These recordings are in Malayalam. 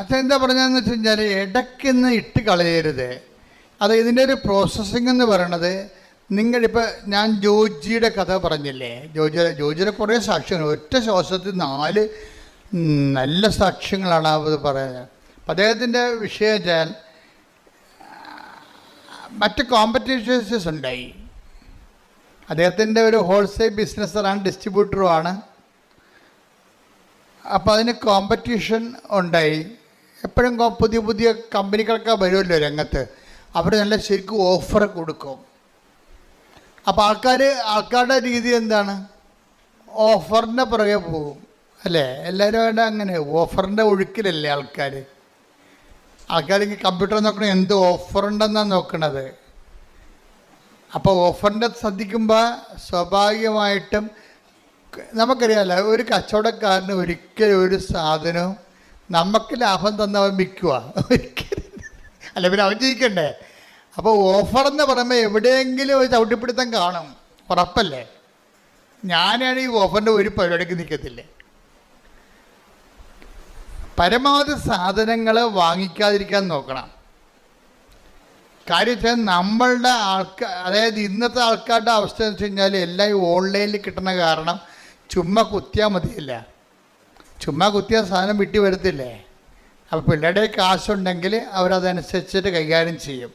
അതെന്താ പറഞ്ഞതെന്ന് വെച്ച് കഴിഞ്ഞാൽ ഇടയ്ക്കുന്ന് ഇട്ട് കളയരുത്. അത് ഇതിന്റെ ഒരു പ്രോസസ്സിംഗ് എന്ന് പറയണത് നിങ്ങളിപ്പോൾ ഞാൻ ജോജിയുടെ കഥ പറഞ്ഞില്ലേ? ജോജിയുടെ ജോജിയുടെ കുറേ സാക്ഷ്യങ്ങൾ. ഒറ്റ ശ്വാസത്തിൽ നാല് നല്ല സാക്ഷ്യങ്ങളാണ് അത് പറയുന്നത്. അപ്പം അദ്ദേഹത്തിന്റെ വിഷയം വെച്ചാൽ മറ്റ് കോമ്പറ്റീഷൻസ് ഉണ്ടായി. അദ്ദേഹത്തിന്റെ ഒരു ഹോൾസെയിൽ ബിസിനസ്സറാണ് ഡിസ്ട്രിബ്യൂട്ടറുമാണ് അപ്പോൾ അതിന് കോമ്പറ്റീഷൻ ഉണ്ടായി. എപ്പോഴും പുതിയ പുതിയ കമ്പനികളൊക്കെ വരുമല്ലോ രംഗത്ത്. അവർ നല്ല ശരിക്കും ഓഫർ കൊടുക്കും. അപ്പോൾ ആൾക്കാർ ആൾക്കാരുടെ രീതി എന്താണ്? ഓഫറിന്റെ പുറകെ പോകും. അല്ലേ? എല്ലാവരും അങ്ങനെ. ഓഫറിന്റെ ഒഴുക്കിലല്ലേ ആൾക്കാർ ആൾക്കാർ കമ്പ്യൂട്ടർ നോക്കണ എന്ത് ഓഫറുണ്ടെന്നാണ് നോക്കണത്. അപ്പോൾ ഓഫറിന്റെ ശ്രദ്ധിക്കുമ്പോൾ സ്വാഭാവികമായിട്ടും നമുക്കറിയാമല്ലോ ഒരു കച്ചവടക്കാരന് ഒരിക്കലും ഒരു സാധനവും നമുക്ക് ലാഭം തന്നവൻ വിൽക്കുക അല്ല പിന്നെ അവൻ ജയിക്കണ്ടേ അപ്പോൾ ഓഫർ എന്ന് പറയുമ്പോൾ എവിടെയെങ്കിലും ഒരു ചവിട്ടിപ്പിടുത്തം കാണും. ഉറപ്പല്ലേ? ഞാനാണ് ഈ ഓഫറിന്റെ ഒരു പരിപാടിക്ക് നിൽക്കത്തില്ലേ പരമാവധി സാധനങ്ങൾ വാങ്ങിക്കാതിരിക്കാൻ നോക്കണം. കാര്യം നമ്മളുടെ ആൾക്കാർ അതായത് ഇന്നത്തെ ആൾക്കാരുടെ അവസ്ഥ എന്ന് വെച്ച് കഴിഞ്ഞാൽ എല്ലാം ഈ ഓൺലൈനിൽ കിട്ടുന്ന കാരണം ചുമ്മാ കുത്തിയാൽ മതിയില്ല? ചുമ്മാ കുത്തിയ സാധനം വിട്ടി വരത്തില്ലേ? അപ്പോൾ പിള്ളേരുടെ കാശുണ്ടെങ്കിൽ അവരതനുസരിച്ചിട്ട് കൈകാര്യം ചെയ്യും.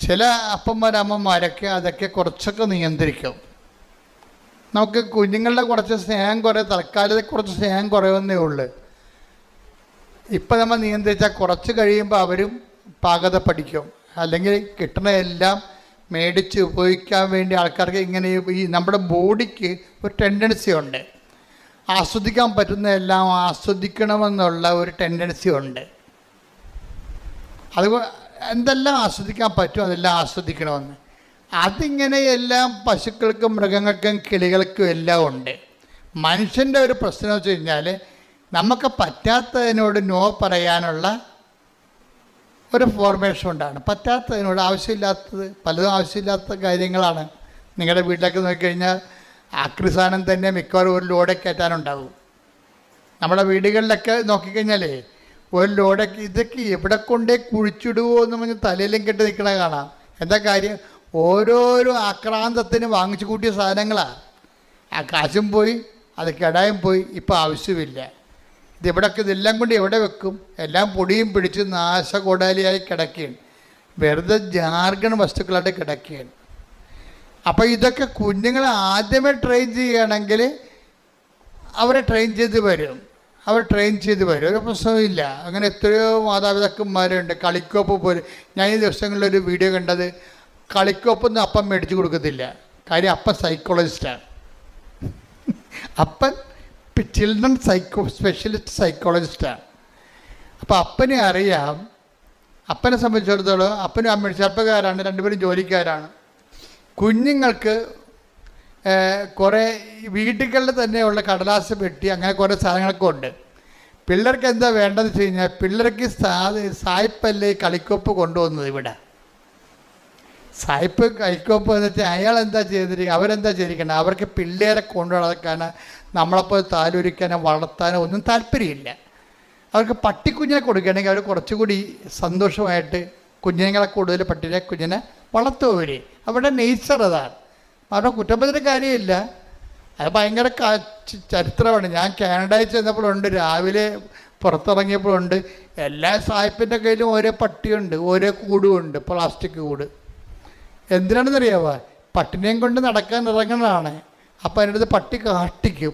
ചില അപ്പന്മാരമ്മമാരൊക്കെ അതൊക്കെ കുറച്ചൊക്കെ നിയന്ത്രിക്കും. നമുക്ക് കുഞ്ഞുങ്ങളുടെ കുറച്ച് സ്നേഹം കുറേ തൽക്കാലത്തെ കുറച്ച് സ്നേഹം കുറയുന്നേ ഉള്ളൂ. ഇപ്പം നമ്മൾ നിയന്ത്രിച്ചാൽ കുറച്ച് കഴിയുമ്പോൾ അവരും പാകത പഠിക്കും. അല്ലെങ്കിൽ കിട്ടണ എല്ലാം മേടിച്ച് ഉപയോഗിക്കാൻ വേണ്ടി ആൾക്കാർക്ക് ഇങ്ങനെ ഈ നമ്മുടെ ബോഡിക്ക് ഒരു ടെൻഡൻസി ഉണ്ട്. ആസ്വദിക്കാൻ പറ്റുന്നതെല്ലാം ആസ്വദിക്കണമെന്നുള്ള ഒരു ടെൻഡൻസി ഉണ്ട്. അത് എന്തെല്ലാം ആസ്വദിക്കാൻ പറ്റും അതെല്ലാം ആസ്വദിക്കണമെന്ന്. അതിങ്ങനെ എല്ലാം പശുക്കൾക്കും മൃഗങ്ങൾക്കും കിളികൾക്കും എല്ലാം ഉണ്ട്. മനുഷ്യന്റെ ഒരു പ്രശ്നം വെച്ച് കഴിഞ്ഞാൽ നമുക്ക് പറ്റാത്തതിനോട് നോ പറയാനുള്ള ഒരു ഫോർമേഷൻ ഉണ്ടാണ് പറ്റാത്തതിനോട് ആവശ്യമില്ലാത്തത് പലതും ആവശ്യമില്ലാത്ത കാര്യങ്ങളാണ്. നിങ്ങളുടെ വീട്ടിലൊക്കെ നോക്കിക്കഴിഞ്ഞാൽ ആക്രി സാധനം തന്നെ മിക്കവാറും ഒരു ലോഡെ കയറ്റാനുണ്ടാവും. നമ്മുടെ വീടുകളിലൊക്കെ നോക്കിക്കഴിഞ്ഞാലേ ഒരു ലോഡ് ഇതൊക്കെ എവിടെ കൊണ്ടേ കുഴിച്ചിടുവോ എന്ന് പറഞ്ഞ് തലയിലും കെട്ടി നിൽക്കണ കാണാം. എന്താ കാര്യം? ഓരോരോ ആക്രാന്തത്തിന് വാങ്ങിച്ചു കൂട്ടിയ സാധനങ്ങളാണ് ആ കാശും പോയി അത് കെടായും പോയി ഇപ്പോൾ ആവശ്യമില്ല. ഇത് ഇവിടെയൊക്കെ ഇതെല്ലാം കൊണ്ട് എവിടെ വെക്കും? എല്ലാം പൊടിയും പിടിച്ച് നാശകോടാലിയായി കിടക്കുകയാണ്. വെറുതെ ജാർഗൺ വസ്തുക്കളായിട്ട് കിടക്കുകയാണ്. അപ്പോൾ ഇതൊക്കെ കുഞ്ഞുങ്ങളെ ആദ്യമേ ട്രെയിൻ ചെയ്യുകയാണെങ്കിൽ അവരെ ട്രെയിൻ ചെയ്ത് വരും. അവർ ട്രെയിൻ ചെയ്ത് വരും. ഒരു പ്രശ്നമില്ല അങ്ങനെ എത്രയോ മാതാപിതാക്കന്മാരുണ്ട്. കളിക്കോപ്പ് പോലും. ഞാൻ ഈ ദിവസങ്ങളിലൊരു വീഡിയോ കണ്ടത് കളിക്കോപ്പൊന്നും അപ്പം മേടിച്ചു കൊടുക്കത്തില്ല. കാര്യം അപ്പം സൈക്കോളജിസ്റ്റാണ് അപ്പൻ ചിൽഡ്രൻ സൈക്കോ സ്പെഷ്യലിസ്റ്റ് സൈക്കോളജിസ്റ്റാണ് അപ്പോൾ അപ്പനെ അറിയാം. അപ്പനെ സംബന്ധിച്ചിടത്തോളം അപ്പനും അമ്മയും ചെറുപ്പക്കാരാണ്. രണ്ടുപേരും ജോലിക്കാരാണ്. കുഞ്ഞുങ്ങൾക്ക് കുറേ വീടുകളിൽ തന്നെയുള്ള കടലാസ് പെട്ടി അങ്ങനെ കുറേ സാധനങ്ങളൊക്കെ ഉണ്ട്. പിള്ളേർക്ക് എന്താ വേണ്ടതെന്ന് വെച്ച് കഴിഞ്ഞാൽ പിള്ളേർക്ക് സാ സായിപ്പല്ലേ കളിക്കൊപ്പ് കൊണ്ടുവന്നത് ഇവിടെ? സായിപ്പ് കളിക്കൊപ്പ് എന്ന് വെച്ചാൽ അയാൾ എന്താ ചെയ്തിരിക്കുക അവരെന്താ ചെയ്തിരിക്കണം? അവർക്ക് പിള്ളേരെ കൊണ്ടു നടക്കാനോ നമ്മളെപ്പോലെ താലൂരിക്കാനോ വളർത്താനോ ഒന്നും താല്പര്യമില്ല. അവർക്ക് പട്ടിക്കുഞ്ഞിനെ കൊടുക്കുകയാണെങ്കിൽ അവർ കുറച്ചുകൂടി സന്തോഷമായിട്ട് കുഞ്ഞുങ്ങളെ കൂടുതൽ പട്ടിനെ കുഞ്ഞിനെ വളർത്തും അവരുടെ നേച്ചർ അതാണ്. അവിടെ കുറ്റപ്പെടുത്തിന്റെ കാര്യമില്ല. അത് ഭയങ്കര ചരിത്രമാണ്. ഞാൻ കാനഡയിൽ ചെന്നപ്പോഴുണ്ട് രാവിലെ പുറത്തിറങ്ങിയപ്പോഴുണ്ട്. എല്ലാ സായിപ്പിന്റെ കയ്യിലും ഓരോ പട്ടിയുണ്ട് ഓരോ കൂടുമുണ്ട് പ്ലാസ്റ്റിക് കൂട്. എന്തിനാണെന്നറിയാവോ? പട്ടിനെയും കൊണ്ട് നടക്കാൻ ഇറങ്ങുന്നതാണ്. അപ്പോൾ അതിന്റെ അടുത്ത് പട്ടി കാഷ്ടിക്കും.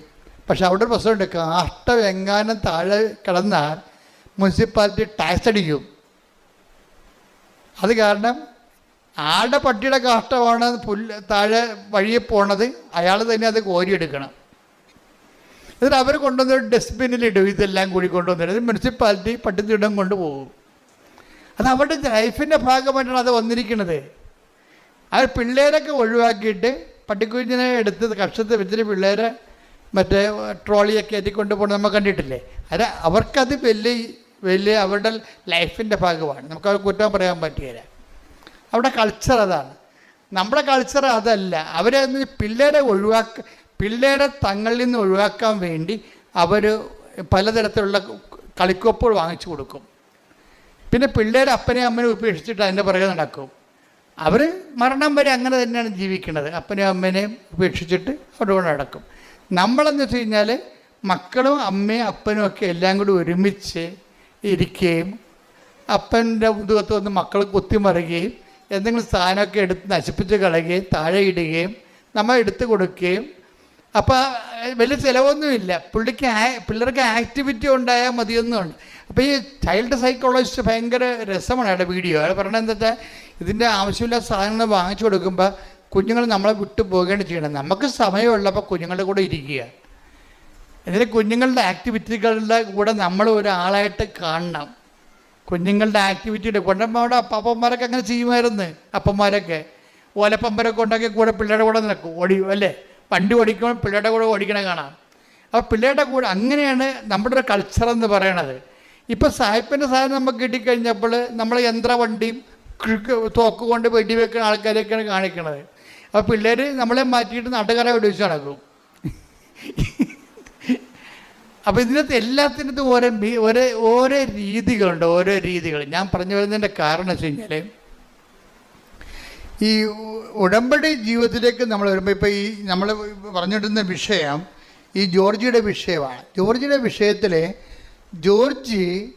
പക്ഷെ അവിടെ ഒരു പ്രശ്നമുണ്ട്. കാഷ്ടം എങ്ങാനും താഴെ കിടന്നാൽ മുനിസിപ്പാലിറ്റി ടാക്സ് അടിക്കും. അത് കാരണം ആളുടെ പട്ടിയുടെ കാഷ്ടമാണ് പുല്ല് താഴെ വഴിയെ പോണത്. അയാൾ തന്നെ അത് കോരിയെടുക്കണം. എന്നിട്ട് അവർ കൊണ്ടുവന്ന് ഡസ്റ്റ്ബിന്നിലിടും ഇതെല്ലാം കൂടി കൊണ്ടുവന്നിട്ട് മുനിസിപ്പാലിറ്റി പട്ടിത്തീടം കൊണ്ടുപോകും അത് അവരുടെ ലൈഫിന്റെ ഭാഗമായിട്ടാണ് അത് വന്നിരിക്കുന്നത്. അവർ പിള്ളേരൊക്കെ ഒഴിവാക്കിയിട്ട് പട്ടിക്കുഞ്ഞിനെ എടുത്ത് കക്ഷത്ത് വെച്ചിട്ട് പിള്ളേരെ മറ്റേ ട്രോളിയൊക്കെ കയറ്റിക്കൊണ്ട് പോകുന്നത് നമ്മൾ കണ്ടിട്ടില്ലേ? അത് അവർക്കത് വലിയ വലിയ അവരുടെ ലൈഫിന്റെ ഭാഗമാണ്. നമുക്ക് അവർ കുറ്റം പറയാൻ പറ്റുകയില്ല. അവിടെ കൾച്ചർ അതാണ്. നമ്മുടെ കൾച്ചർ അതല്ല. അവരെ പിള്ളേരെ ഒഴിവാക്ക പിള്ളേരെ തങ്ങളിൽ നിന്ന് ഒഴിവാക്കാൻ വേണ്ടി അവർ പലതരത്തിലുള്ള കളിക്കോപ്പുകൾ വാങ്ങിച്ചു കൊടുക്കും. പിന്നെ പിള്ളേർ അപ്പനെയും അമ്മനെ ഉപേക്ഷിച്ചിട്ട് അതിന്റെ പുറകെ നടക്കും. അവർ മരണം വരെ അങ്ങനെ തന്നെയാണ് ജീവിക്കുന്നത്. അപ്പനെയും അമ്മേനെയും ഉപേക്ഷിച്ചിട്ട് അവിടെ നടക്കും. നമ്മളെന്ന് വെച്ച് കഴിഞ്ഞാൽ മക്കളും അമ്മയും അപ്പനും ഒക്കെ എല്ലാം കൂടി ഒരുമിച്ച് ഇരിക്കുകയും അപ്പന്റെ മുതുകത്ത് വന്ന് മക്കൾ കുത്തിമറിയുകയും എന്തെങ്കിലും സാധനമൊക്കെ എടുത്ത് നശിപ്പിച്ച് കളയുകയും താഴെ ഇടുകയും നമ്മൾ എടുത്തു കൊടുക്കുകയും. അപ്പോൾ വലിയ ചിലവൊന്നുമില്ല പുള്ളിക്ക് പിള്ളേർക്ക് ആക്ടിവിറ്റി ഉണ്ടായാൽ മതിയൊന്നുമുണ്ട് അപ്പോൾ ഈ ചൈൽഡ് സൈക്കോളജിസ്റ്റ് ഭയങ്കര രസമാണ് അയാളുടെ വീഡിയോ അയാൾ പറഞ്ഞത് എന്താ വെച്ചാൽ ഇതിന്റെ ആവശ്യമില്ലാത്ത സാധനങ്ങൾ വാങ്ങിച്ചു കൊടുക്കുമ്പോൾ കുഞ്ഞുങ്ങൾ നമ്മളെ വിട്ടു പോവുകയാണ് ചെയ്യണം നമുക്ക് സമയമുള്ളപ്പോൾ കുഞ്ഞുങ്ങളുടെ കൂടെ ഇരിക്കുക. എന്നിട്ട് കുഞ്ഞുങ്ങളുടെ ആക്ടിവിറ്റികളുടെ കൂടെ നമ്മൾ ഒരാളായിട്ട് കാണണം. കുഞ്ഞുങ്ങളുടെ ആക്ടിവിറ്റിയുടെ കൊണ്ടമ്മയുടെ അപ്പന്മാരൊക്കെ അങ്ങനെ ചെയ്യുമായിരുന്നു അപ്പന്മാരൊക്കെ. ഓലപ്പമ്പരൊക്കെ ഉണ്ടാക്കി കൂടെ പിള്ളേരുടെ കൂടെ നടക്കും ഓടി അല്ലേ? വണ്ടി ഓടിക്കുമ്പോൾ പിള്ളേരുടെ കൂടെ ഓടിക്കണ കാണാം. അപ്പോൾ പിള്ളേരുടെ കൂടെ അങ്ങനെയാണ് നമ്മുടെ ഒരു കൾച്ചർ എന്ന് പറയണത്. ഇപ്പോൾ സായിപ്പിന്റെ സാധനം നമുക്ക് കിട്ടിക്കഴിഞ്ഞപ്പോൾ നമ്മൾ യന്ത്രവണ്ടിയും തോക്ക് കൊണ്ട് വെടിവെക്കുന്ന ആൾക്കാരെയൊക്കെയാണ് കാണിക്കുന്നത് അപ്പോൾ പിള്ളേർ നമ്മളെ മാറ്റിയിട്ട് നാട്ടുകാരെ വെടിവെച്ച് നടക്കും. അപ്പോൾ ഇതിനകത്ത് എല്ലാത്തിനകത്തും ഓരോ ഓരോ ഓരോ രീതികളുണ്ട് ഓരോ രീതികൾ. ഞാൻ പറഞ്ഞു വരുന്നതിന്റെ കാരണം വെച്ച് കഴിഞ്ഞാൽ ഈ ഉടമ്പടി ജീവിതത്തിലേക്ക് നമ്മൾ വരുമ്പോൾ ഇപ്പോൾ ഈ നമ്മൾ പറഞ്ഞിടുന്ന വിഷയം ഈ ജോർജിയുടെ വിഷയമാണ്. ജോർജിയുടെ വിഷയത്തിൽ ജോർജി